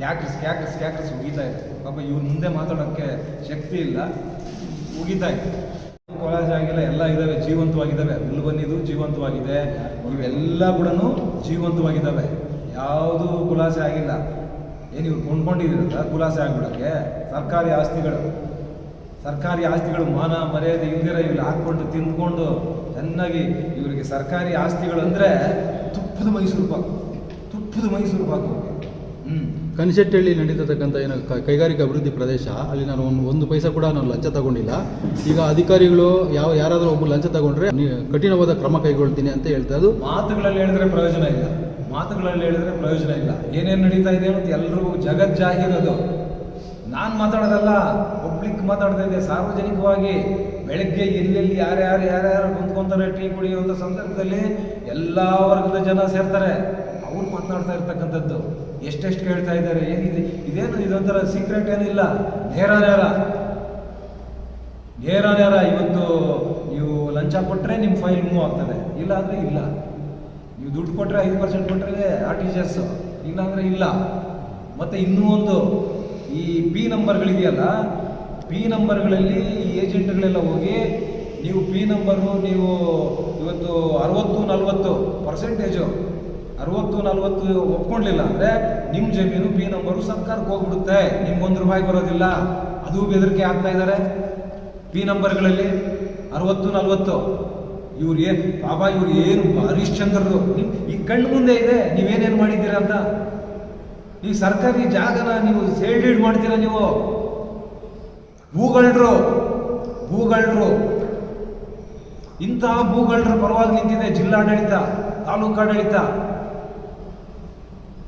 ಕ್ಯಾಕ್ರಿಸ್ ಕ್ಯಾಕ್ರಿಸ್ ಕ್ಯಾಕ್ರಿಸ್ ಉಗಿತಾ ಇದೆ ಪಾಪ ಇವ್ರ ಮುಂದೆ ಮಾತಾಡೋಕ್ಕೆ ಶಕ್ತಿ ಇಲ್ಲ. ಮುಗಿತಾ ಇದೆ. ಕಾಲೇಜ್ ಆಗಿಲ್ಲ, ಎಲ್ಲ ಇದ್ದಾವೆ ಜೀವಂತವಾಗಿದ್ದಾವೆ ಹುಲ್ಲು ಬಂದಿದ್ದು? ಜೀವಂತವಾಗಿದೆ. ಇವೆಲ್ಲ ಕೂಡ ಜೀವಂತವಾಗಿದ್ದಾವೆ ಯಾವುದು ಕುಲಾಸೆ ಆಗಿಲ್ಲ. ಏನು ಇವ್ರು ಕೊಂಡ್ಕೊಂಡಿದ್ದೀರಲ್ಲ ಕುಲಾಸೆ ಆಗ್ಬಿಡೋಕ್ಕೆ ಸರ್ಕಾರಿ ಆಸ್ತಿಗಳು. ಸರ್ಕಾರಿ ಆಸ್ತಿಗಳು ಮಾನ ಮರ್ಯಾದೆ ಇಲ್ದಿರ ಇವ್ರು ಹಾಕ್ಕೊಂಡು ತಿಂದ್ಕೊಂಡು ಚೆನ್ನಾಗಿ ಇವರಿಗೆ ಸರ್ಕಾರಿ ಆಸ್ತಿಗಳು ಅಂದರೆ ತುಪ್ಪದ ಮೈಸೂರು ಪಾಕು. ತುಪ್ಪದ ಮೈಸೂರು ಪಾಕು ಹ್ಞೂ ಕನಶೆಟ್ಟಳ್ಳಿ ನಡೀತಕ್ಕಂಥ ಏನು ಕೈಗಾರಿಕಾ ಅಭಿವೃದ್ಧಿ ಪ್ರದೇಶ, ಅಲ್ಲಿ ನಾನು ಒಂದು ಒಂದು ಪೈಸಾ ಕೂಡ ನಾನು ಲಂಚ ತಗೊಂಡಿಲ್ಲ. ಈಗ ಅಧಿಕಾರಿಗಳು ಯಾವ, ಯಾರಾದರೂ ಒಬ್ಬರು ಲಂಚ ತಗೊಂಡ್ರೆ ಕಠಿಣವಾದ ಕ್ರಮ ಕೈಗೊಳ್ತೀನಿ ಅಂತ ಹೇಳ್ತಾ ಅದು ಮಾತುಗಳಲ್ಲಿ ಹೇಳಿದ್ರೆ ಪ್ರಯೋಜನ ಇಲ್ಲ. ಮಾತುಗಳಲ್ಲಿ ಹೇಳಿದ್ರೆ ಪ್ರಯೋಜನ ಇಲ್ಲ. ಏನೇನು ನಡೀತಾ ಇದೆ ಅಂತ ಎಲ್ರಿಗೂ ಜಗಜ್ಜಾಗಿರೋದು ನಾನು ಮಾತಾಡೋದಲ್ಲ, ಪಬ್ಲಿಕ್ ಮಾತಾಡ್ತಾ ಇದೆ. ಸಾರ್ವಜನಿಕವಾಗಿ ಬೆಳಗ್ಗೆ ಎಲ್ಲೆಲ್ಲಿ ಯಾರ್ಯಾರು ಯಾರ್ಯಾರು ಕುಂತ್ಕೊಂತಾರೆ, ಟೀ ಕುಡಿಯುವಂಥ ಸಂದರ್ಭದಲ್ಲಿ ಎಲ್ಲ ವರ್ಗದ ಜನ ಸೇರ್ತಾರೆ. ಅವ್ರು ಮಾತನಾಡ್ತಾ ಇರ್ತಕ್ಕಂಥದ್ದು. ಎಷ್ಟೆಷ್ಟು ಕೇಳ್ತಾ ಇದ್ದಾರೆ? ಏನಿದೆ? ಇದೇನು ಇದೊಂಥರ ಸೀಕ್ರೆಟ್ ಏನಿಲ್ಲ. ನೇರ ನೇರ ನೇರ ನೇರ ಇವತ್ತು ನೀವು ಲಂಚ ಕೊಟ್ಟರೆ ನಿಮ್ಮ ಫೈಲ್ ಮೂವ್ ಆಗ್ತದೆ. ಇಲ್ಲ ಅಂದರೆ ಇಲ್ಲ. ನೀವು ದುಡ್ಡು ಕೊಟ್ಟರೆ ಐದು ಪರ್ಸೆಂಟ್ ಕೊಟ್ಟರೆ ಆರ್ ಟಿ ಜಿ ಎಸ್ ಇಲ್ಲ ಇಲ್ಲ. ಮತ್ತು ಇನ್ನೂ ಒಂದು, ಈ ಪಿ ನಂಬರ್ಗಳಿದೆಯಲ್ಲ ಪಿ ನಂಬರ್ಗಳಲ್ಲಿ ಈ ಏಜೆಂಟ್ಗಳೆಲ್ಲ ಹೋಗಿ ನೀವು ಪಿ ನಂಬರು ನೀವು ಇವತ್ತು ಅರವತ್ತು, ನಲವತ್ತು ಪರ್ಸೆಂಟೇಜು ಅರವತ್ತು, ನಲವತ್ತು ಒಪ್ಕೊಂಡ್ಲಿಲ್ಲ ಅಂದರೆ ನಿಮ್ಮ ಜಮೀನು ಪಿ ನಂಬರು ಸರ್ಕಾರಕ್ಕೆ ಹೋಗ್ಬಿಡುತ್ತೆ. ನಿಮ್ಗೆ ಒಂದು ರೂಪಾಯಿ ಬರೋದಿಲ್ಲ. ಅದು ಬೆದರಿಕೆ ಆಗ್ತಾ ಇದ್ದಾರೆ ಪಿ ನಂಬರ್ಗಳಲ್ಲಿ ಅರವತ್ತು, ನಲವತ್ತು. ಇವ್ರು ಏನು ಬಾಬಾ ಇವ್ರು ಏನು ಹರಿಶ್ಚಂದ್ರರು ಈ ಕಣ್ಣು ಮುಂದೆ ಇದೆ, ನೀವೇನೇನು ಮಾಡಿದ್ದೀರಾ ಅಂತ? ನೀವು ಸರ್ಕಾರಿ ಜಾಗನ ನೀವು ಸೇಲ್ಡೀಡ್ ಮಾಡ್ತೀರಾ ನೀವು? ಭೂಗಳ್ರು ಭೂಗಳ್ರು ಇಂತಹ ಭೂಗಳ್ರ ಪರವಾಗಿ ನಿಂತಿದೆ ಜಿಲ್ಲಾಡಳಿತ, ತಾಲೂಕಾಡಳಿತ.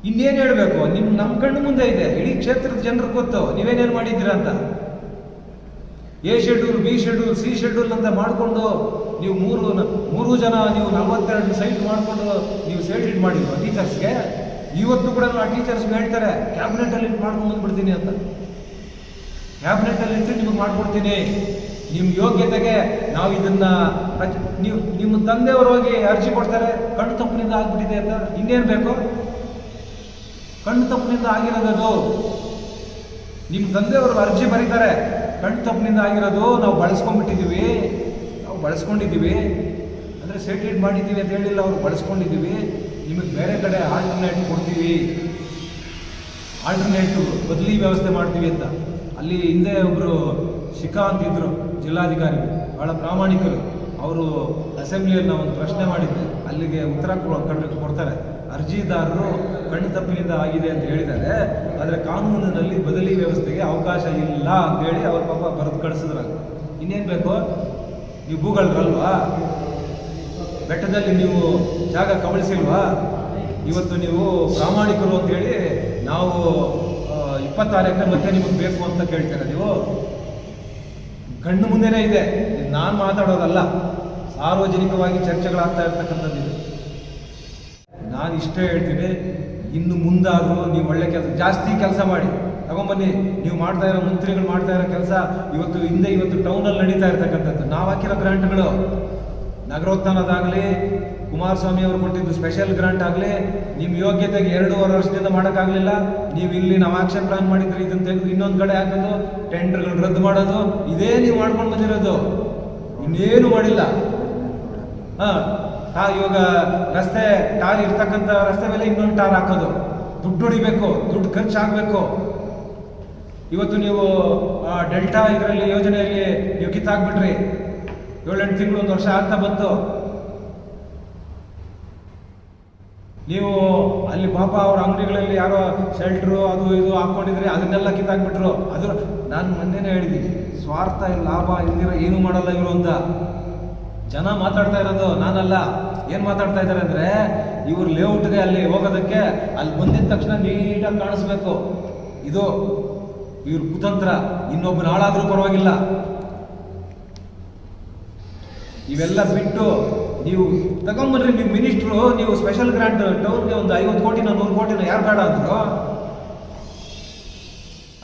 ಇನ್ನೇನು ಹೇಳಬೇಕು? ನಿಮ್ಮ ನಮ್ಮ ಕಣ್ಣು ಮುಂದೆ ಇದೆ. ಇಡೀ ಕ್ಷೇತ್ರದ ಜನರಿಗೆ ಗೊತ್ತು. ನೀವೇನೇನು ಮಾಡಿದ್ದೀರಾ ಅಂತ? A schedule, B schedule, C schedule ಅಂತ ಮಾಡಿಕೊಂಡು ನೀವು ಮೂರು ಮೂರು ಜನ, ನೀವು ನಲವತ್ತೆರಡು ಸೈಟ್ ಮಾಡಿಕೊಂಡು ನೀವು ಸೈಟ್ ಮಾಡಿದ್ರು ಟೀಚರ್ಸ್ಗೆ. ಇವತ್ತು ಕೂಡ ಆ ಟೀಚರ್ಸ್ ಹೇಳ್ತಾರೆ, ಕ್ಯಾಬಿನೆಟಲ್ಲಿ ಮಾಡ್ಕೊಂಡು ಬಂದ್ಬಿಡ್ತೀನಿ ಅಂತ. ಕ್ಯಾಬಿನೆಟಲ್ಲಿ ಇಟ್ಟು ನಿಮಗೆ ಮಾಡ್ಕೊಡ್ತೀನಿ. ನಿಮ್ಮ ಯೋಗ್ಯತೆಗೆ ನಾವು ಇದನ್ನ ನೀವು, ನಿಮ್ಮ ತಂದೆಯವರು ಹೋಗಿ ಅರ್ಜಿ ಕೊಡ್ತಾರೆ, ಕಣ್ಣು ತಪ್ಪಿನಿಂದ ಆಗ್ಬಿಟ್ಟಿದೆ ಅಂತ. ಇನ್ನೇನು ಬೇಕು? ಕಣ್ಣು ತಪ್ಪಿನಿಂದ ಆಗಿರೋದದು. ನಿಮ್ಮ ತಂದೆಯವರು ಅರ್ಜಿ ಬರೀತಾರೆ. ಕಣ್ಣು ತಪ್ಪಿನಿಂದ ಆಗಿರೋದು, ನಾವು ಬಳಸ್ಕೊಂಡ್ಬಿಟ್ಟಿದ್ದೀವಿ. ನಾವು ಬಳಸ್ಕೊಂಡಿದ್ದೀವಿ. ಅಂದರೆ ಸೆಟಿಲ್ಡ್ ಮಾಡಿದ್ದೀವಿ ಅಂತ ಹೇಳಿಲ್ಲ, ಅವರು ಬಳಸ್ಕೊಂಡಿದ್ದೀವಿ. ನಿಮಗೆ ಬೇರೆ ಕಡೆ ಆಲ್ಟರ್ನೇಟ್ ಕೊಡ್ತೀವಿ. ಆಲ್ಟರ್ನೇಟಿವ್ ಬದಲಿ ವ್ಯವಸ್ಥೆ ಮಾಡ್ತೀವಿ ಅಂತ. ಅಲ್ಲಿ ಹಿಂದೆ ಒಬ್ಬರು ಶಿಖಾ ಅಂತ ಇದ್ರು, ಜಿಲ್ಲಾಧಿಕಾರಿ ಭಾಳ ಪ್ರಾಮಾಣಿಕರು. ಅವರು ಅಸೆಂಬ್ಲಿಯಲ್ಲಿ ಒಂದು ಪ್ರಶ್ನೆ ಮಾಡಿದ್ದೆ. ಅಲ್ಲಿಗೆ ಉತ್ತರ ಕೊಡ್ತಾರೆ. ಅರ್ಜಿದಾರರು ಕಣ್ಣು ತಪ್ಪಿನಿಂದ ಆಗಿದೆ ಅಂತ ಹೇಳಿದ್ದಾರೆ. ಆದರೆ ಕಾನೂನಿನಲ್ಲಿ ಬದಲಿ ವ್ಯವಸ್ಥೆಗೆ ಅವಕಾಶ ಇಲ್ಲ ಅಂತೇಳಿ ಅವ್ರ ಪಾಪ ಬರೆದು ಕಳಿಸಿದ್ರಲ್ಲ ಇನ್ನೇನು ಬೇಕು? ನೀವು ಭೂಗಳರಲ್ವಾ ಬೆಟ್ಟದಲ್ಲಿ ನೀವು ಜಾಗ ಕಬಳಿಸಿಲ್ವಾ? ಇವತ್ತು ನೀವು ಪ್ರಾಮಾಣಿಕರು ಅಂತೇಳಿ ನಾವು ಇಪ್ಪತ್ತಾರು ಎಕರೆ ಮತ್ತೆ ನಿಮಗೆ ಬೇಕು ಅಂತ ಕೇಳ್ತೀರ ನೀವು? ಕಣ್ಣು ಮುಂದೆನೇ ಇದೆ. ನಾನು ಮಾತಾಡೋದಲ್ಲ. ಸಾರ್ವಜನಿಕವಾಗಿ ಚರ್ಚೆಗಳಾಗ್ತಾ ಇರ್ತಕ್ಕಂಥದ್ದು ನಾನು ಇಷ್ಟೇ ಹೇಳ್ತೀನಿ, ಇನ್ನು ಮುಂದಾದರೂ ನೀವು ಒಳ್ಳೆ ಕೆಲಸ, ಜಾಸ್ತಿ ಕೆಲಸ ಮಾಡಿ. ತಗೊಂಬನ್ನಿ, ನೀವು ಮಾಡ್ತಾ ಇರೋ ಮಂತ್ರಿಗಳು ಮಾಡ್ತಾ ಇರೋ ಕೆಲಸ, ಇವತ್ತು ಹಿಂದೆ ಇವತ್ತು ಟೌನಲ್ಲಿ ನಡೀತಾ ಇರ್ತಕ್ಕಂಥದ್ದು. ನಾವು ಹಾಕಿರೋ ಗ್ರಾಂಟ್ಗಳು ನಗರೋತ್ಥಾನದಾಗಲಿ ಕುಮಾರಸ್ವಾಮಿ ಅವರು ಕೊಟ್ಟಿದ್ದು ಸ್ಪೆಷಲ್ ಗ್ರಾಂಟ್ ಆಗಲಿ ನಿಮ್ಮ ಯೋಗ್ಯತೆಗೆ ಎರಡೂವರೆ ವರ್ಷದಿಂದ ಮಾಡೋಕ್ಕಾಗಲಿಲ್ಲ, ನೀವು ಇಲ್ಲಿ ನಾವು ಆಕ್ಷನ್ ಪ್ಲಾನ್ ಮಾಡಿದ್ರೆ ಇದನ್ನು ತೆಗೆದು ಇನ್ನೊಂದು ಕಡೆ ಹಾಕೋದು ಟೆಂಡರ್ಗಳು ರದ್ದು ಮಾಡೋದು, ಇದೇ ನೀವು ಮಾಡ್ಕೊಂಡು ಬಂದಿರೋದು. ಇನ್ನೇನು ಮಾಡಿಲ್ಲ. ಹಾಂ. ಟಾ ಇವಾಗ ರಸ್ತೆ ಟಾರ್ ಇರ್ತಕ್ಕಂಥ ರಸ್ತೆ ಮೇಲೆ ಇನ್ನೊಂದು ಟಾರ್ ಹಾಕೋದು. ದುಡ್ಡು ಹೊಡಿಬೇಕು ದುಡ್ಡು ಖರ್ಚಾಗಬೇಕು ಇವತ್ತು ನೀವು ಆ, ಡೆಲ್ಟಾ ಇದರಲ್ಲಿ ಯೋಜನೆಯಲ್ಲಿ ನೀವು ಕಿತ್ತಾಕ್ಬಿಟ್ರಿ. ಏಳೆಂಟು ತಿಂಗಳು ಒಂದು ವರ್ಷ ಆಗ್ತಾ ಬಂತು. ನೀವು ಅಲ್ಲಿ ಪಾಪ ಅವ್ರ ಅಂಗಡಿಗಳಲ್ಲಿ ಯಾರೋ ಶೆಲ್ಟ್ರು ಅದು ಇದು ಹಾಕೊಂಡಿದ್ರೆ ಅದನ್ನೆಲ್ಲ ಕಿತ್ತಾಕ್ಬಿಟ್ರು. ಅದ್ರ ನಾನು ಮೊನ್ನೆನೇ ಹೇಳಿದ್ದೀನಿ ಸ್ವಾರ್ಥ ಲಾಭ ಇಲ್ದಿರ ಏನು ಮಾಡಲ್ಲ ಇವರು ಅಂತ. ಜನ ಮಾತಾಡ್ತಾ ಇರೋದು ನಾನಲ್ಲ. ಏನು ಮಾತಾಡ್ತಾ ಇದ್ದಾರೆ ಅಂದರೆ, ಇವ್ರು ಲೇಔಟ್ಗೆ ಅಲ್ಲಿ ಹೋಗೋದಕ್ಕೆ ಅಲ್ಲಿ ಬಂದಿದ ತಕ್ಷಣ ನೀಟಾಗಿ ಕಾಣಿಸ್ಬೇಕು. ಇದು ಇವ್ರ ಕುತಂತ್ರ. ಇನ್ನೊಬ್ಬನ ಹಾಳಾದರೂ ಪರವಾಗಿಲ್ಲ. ಇವೆಲ್ಲ ಬಿಟ್ಟು ನೀವು ತಗೊಂಬನ್ರಿ, ನೀವು ಮಿನಿಸ್ಟ್ರು, ನೀವು ಸ್ಪೆಷಲ್ ಗ್ರಾಂಟ್ ಟೌನ್ಗೆ ಒಂದು ಐವತ್ತು ಕೋಟಿನ ನೂರು ಕೋಟಿನ ಯಾರು ಬೇಡ ಅಂದರು.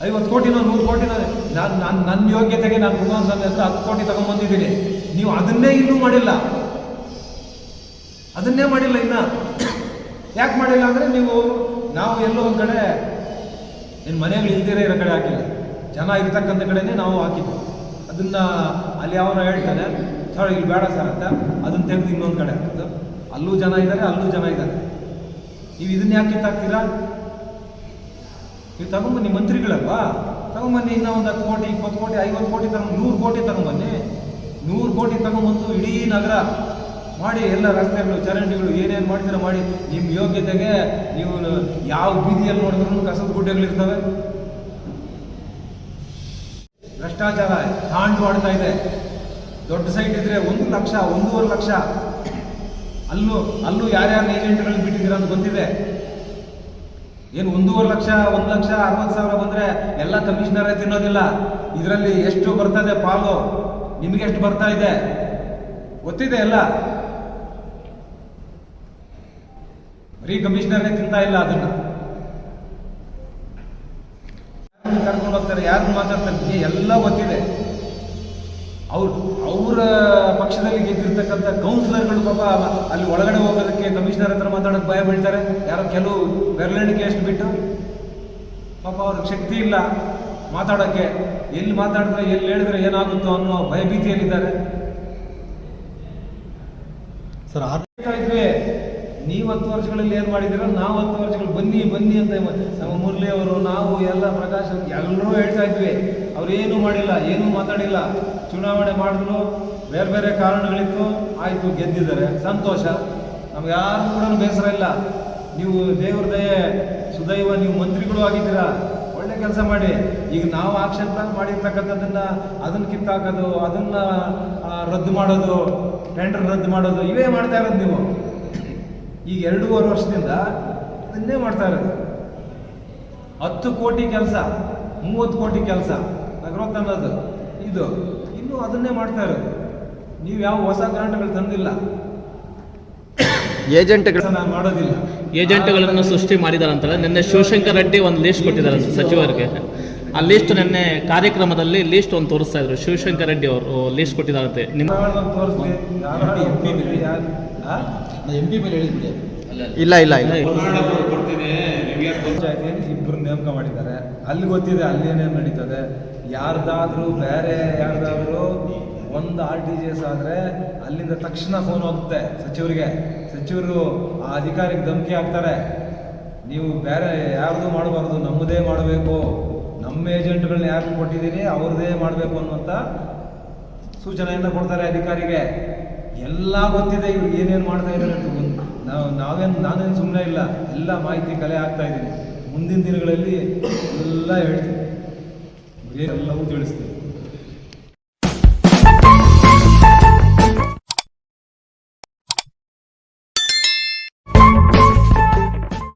ಐವತ್ತು ಕೋಟಿನ ನೂರು ಕೋಟಿನ, ನಾನು ನನ್ನ ನನ್ನ ಯೋಗ್ಯತೆಗೆ ನಾನು ಹತ್ರ ಹತ್ತು ಕೋಟಿ ತಗೊಂಡ್ಬಂದಿದ್ದೀನಿ ನೀವು ಅದನ್ನೇ ಇನ್ನೂ ಮಾಡಿಲ್ಲ. ಅದನ್ನೇ ಮಾಡಿಲ್ಲ ಇನ್ನ. ಯಾಕೆ ಮಾಡಿಲ್ಲ ಅಂದರೆ ನೀವು, ನಾವು ಎಲ್ಲೋ ಒಂದು ಕಡೆ ಏನು ಮನೆಗಳು ಇಲ್ದಿರೇ ಇರೋ ಕಡೆ ಹಾಕಿಲ್ಲ. ಜನ ಇರ್ತಕ್ಕಂಥ ಕಡೆನೇ ನಾವು ಹಾಕಿದ್ವಿ. ಅದನ್ನ ಅಲ್ಲಿ ಅವನು ಹೇಳ್ತಾನೆ ಸರ್ ಇಲ್ಲಿ ಬೇಡ ಸರ್ ಅಂತ. ಅದನ್ನ ತೆಗೆದು ಇನ್ನೊಂದು ಕಡೆ ಹಾಕೋದು ಅಲ್ಲೂ ಜನ ಇದ್ದಾರೆ ಅಲ್ಲೂ ಜನ ಇದ್ದಾರೆ ನೀವು ಇದನ್ನ ಯಾಕೆ ಕಿತ್ತಾಕ್ತೀರಾ? ನೀವು ತಗೊಂಬನ್ನಿ, ಮಂತ್ರಿಗಳಲ್ವಾ? ತಗೊಂಬನ್ನಿ, ಇನ್ನೂ ಒಂದು ಹತ್ತು ಕೋಟಿ, ಇಪ್ಪತ್ತು ಕೋಟಿ, ಐವತ್ತು ಕೋಟಿ ತಗೊಂಡು ನೂರು ಕೋಟಿ ತಗೊಂಬನ್ನಿ. ನೂರು ಕೋಟಿ ತಗೊಂಬಂದು ಇಡೀ ನಗರ ಮಾಡಿ ಎಲ್ಲ ರಸ್ತೆಗಳು, ಚರಂಡಿಗಳು ಏನೇನು ಮಾಡ್ತೀರ ಮಾಡಿ ನಿಮ್ಮ ಯೋಗ್ಯತೆಗೆ ನೀವು ಯಾವ ಬೀದಿಯಲ್ಲಿ ನೋಡಿದ್ರು ಕಸದ ಗುಡ್ಡೆಗಳಿರ್ತವೆ. ಭ್ರಷ್ಟಾಚಾರ ತಾಂಡವಾಡ್ತಾ ಇದೆ. ದೊಡ್ಡ ಸೈಟ್ ಇದ್ರೆ ಒಂದು ಲಕ್ಷ, ಒಂದೂವರೆ ಲಕ್ಷ. ಅಲ್ಲೂ ಅಲ್ಲೂ ಯಾರ್ಯಾರು ಏಜೆಂಟ್ಗಳನ್ನ ಬಿಟ್ಟಿದ್ದೀರ ಅಂತ ಗೊತ್ತಿದೆ. ಏನು ಒಂದೂವರೆ ಲಕ್ಷ, ಒಂದು ಲಕ್ಷ, ಅರವತ್ತು ಸಾವಿರ ಬಂದರೆ ಎಲ್ಲ ಕಮಿಷನರೇ ತಿನ್ನೋದಿಲ್ಲ. ಇದರಲ್ಲಿ ಎಷ್ಟು ಬರ್ತದೆ ಪಾಲು? ನಿಮಗೆ ಎಷ್ಟು ಬರ್ತಾ ಇದೆ? ಗೊತ್ತಿದೆ ಎಲ್ಲ ಬರೀ ಕಮಿಷನರೇ ತಿಂತಾ ಇಲ್ಲ ಅದನ್ನ. ಕರ್ಕೊಂಡು ಹೋಗ್ತಾರೆ ಯಾರು ಮಾತಾಡ್ತಾರೆ ಎಲ್ಲ ಗೊತ್ತಿದೆ. ಅವ್ರು, ಅವರ ಪಕ್ಷದಲ್ಲಿ ಗೆದ್ದಿರ್ತಕ್ಕಂಥ ಕೌನ್ಸಿಲರ್ಗಳು ಪಾಪ ಅಲ್ಲಿ ಒಳಗಡೆ ಹೋಗೋದಕ್ಕೆ ಕಮಿಷನರ್ ಹತ್ರ ಮಾತಾಡೋಕೆ ಭಯ ಬೀಳ್ತಾರೆ. ಯಾರೋ ಕೆಲವು ಬೆರಳೆಣಿಕೆ ಎಷ್ಟು ಬಿಟ್ಟು ಪಾಪ ಅವ್ರಿಗೆ ಶಕ್ತಿ ಇಲ್ಲ. ಮಾತಾಡೋಕ್ಕೆ ಎಲ್ಲಿ ಮಾತಾಡಿದ್ರೆ ಎಲ್ಲಿ ಹೇಳಿದ್ರೆ ಏನಾಗುತ್ತೋ ಅನ್ನೋ ಭಯಭೀತಿಯಲ್ಲಿದ್ದಾರೆ. ಸರ್ ಇದ್ವಿ ನೀವು ಹತ್ತು ವರ್ಷಗಳಲ್ಲಿ ಏನು ಮಾಡಿದಿರೋ ನಾವು ಹತ್ತು ವರ್ಷಗಳು ಬನ್ನಿ ಬನ್ನಿ ಅಂತ ನಮ್ಮ ಮುರಳಿ ಅವರು ನಾವು ಎಲ್ಲ ಪ್ರಕಾಶ್ ಎಲ್ಲರೂ ಹೇಳ್ತಾ ಇದ್ವಿ. ಅವ್ರೇನು ಮಾಡಿಲ್ಲ ಏನೂ ಮಾತಾಡಿಲ್ಲ. ಚುನಾವಣೆ ಮಾಡಿದ್ರು ಬೇರೆ ಬೇರೆ ಕಾರಣಗಳಿತ್ತು ಆಯಿತು ಗೆದ್ದಿದ್ದಾರೆ. ಸಂತೋಷ. ನಮ್ಗೆ ಯಾರು ಕೂಡ ಬೇಸರ ಇಲ್ಲ. ನೀವು ದೇವ್ರ ದಯೆ ಸುದೈವ ನೀವು ಮಂತ್ರಿಗಳು ಆಗಿದ್ದೀರಾ. ಕೆಲಸ ಮಾಡಿ. ಈಗ ನಾವು ಆಕ್ಷನ್ ಪ್ಲಾನ್ ಮಾಡಿರ್ತಕ್ಕಂಥದ್ದನ್ನ ಅದನ್ನ ಕಿತ್ತಾಕೋದು ಅದನ್ನ ರದ್ದು ಮಾಡೋದು ಟೆಂಡರ್ ರದ್ದು ಮಾಡೋದು ಇವೇ ಮಾಡ್ತಾ ಇರೋದು ನೀವು. ಈಗ ಎರಡೂವರೆ ವರ್ಷದಿಂದ ಅದನ್ನೇ ಮಾಡ್ತಾ ಇರೋದು. ಹತ್ತು ಕೋಟಿ ಕೆಲಸ ಮೂವತ್ತು ಕೋಟಿ ಕೆಲಸ ನಗರೋತ್ ಅನ್ನೋದು. ಇದು ಇನ್ನೂ ಅದನ್ನೇ ಮಾಡ್ತಾ ಇರೋದು. ನೀವು ಯಾವ ಹೊಸ ಗ್ರಾಂಟ್ಗಳು ತಂದಿಲ್ಲ. ಏಜೆಂಟ್ ಕೆಲಸ ನಾನು ಮಾಡೋದಿಲ್ಲ. ಏಜೆಂಟ್ಗಳನ್ನು ಸೃಷ್ಟಿ ಮಾಡಿದಾರಂತಲ್ಲ ನಿನ್ನೆ ಶಿವಶಂಕರ್ ರೆಡ್ಡಿ ಒಂದು ಲೀಸ್ಟ್ ಕೊಟ್ಟಿದ್ದಾರೆ ಸಚಿವರಿಗೆ. ಆ ಲೀಸ್ಟ್ ನಿನ್ನೆ ಕಾರ್ಯಕ್ರಮದಲ್ಲಿ ಲೀಸ್ಟ್ ಒಂದು ತೋರಿಸ್ತಾ ಇದ್ರು ಶಿವಶಂಕರ್ ರೆಡ್ಡಿ ಅವರು ಲೀಸ್ಟ್ ಕೊಟ್ಟಿದ್ದಾರಂತೆ. ನಿಮ್ಮ ಇಲ್ಲ ಇಲ್ಲ ಇಲ್ಲ. ಇಬ್ಬರು ನೇಮಕ ಮಾಡಿದ್ದಾರೆ. ಅಲ್ಲಿ ಗೊತ್ತಿದೆ ಅಲ್ಲಿ ಏನೇನು ನಡೀತದೆ. ಯಾರ್ದಾದ್ರೂ ಬೇರೆ ಯಾರ್ದಾದ್ರೂ ಒಂದು ಆರ್ ಟಿ ಜಿ ಎಸ್ ಆದರೆ ಅಲ್ಲಿಂದ ತಕ್ಷಣ ಫೋನ್ ಹೋಗುತ್ತೆ ಸಚಿವರಿಗೆ. ಸಚಿವರು ಆ ಅಧಿಕಾರಿಗೆ ಧಮಕಿ ಹಾಕ್ತಾರೆ. ನೀವು ಬೇರೆ ಯಾರ್ದು ಮಾಡಬಾರ್ದು, ನಮ್ಮದೇ ಮಾಡಬೇಕು. ನಮ್ಮ ಏಜೆಂಟ್ಗಳನ್ನ ಯಾರು ಕೊಟ್ಟಿದ್ದೀರಿ ಅವ್ರದ್ದೇ ಮಾಡಬೇಕು ಅನ್ನುವಂಥ ಸೂಚನೆಯನ್ನು ಕೊಡ್ತಾರೆ ಅಧಿಕಾರಿಗೆ. ಎಲ್ಲ ಗೊತ್ತಿದೆ ಇವ್ರಿಗೆ ಏನೇನು ಮಾಡ್ತಾ ಇದ್ದಾರೆ ಅಂತ. ನಾವು, ನಾವೇನು, ನಾನೇನು ಸುಮ್ಮನೆ ಇಲ್ಲ. ಎಲ್ಲ ಮಾಹಿತಿ ಕಲೆ ಆಗ್ತಾ ಇದ್ದೀನಿ. ಮುಂದಿನ ದಿನಗಳಲ್ಲಿ ಎಲ್ಲ ಹೇಳ್ತೀನಿ. ಎಲ್ಲವೂ ತಿಳಿಸ್ತೀನಿ.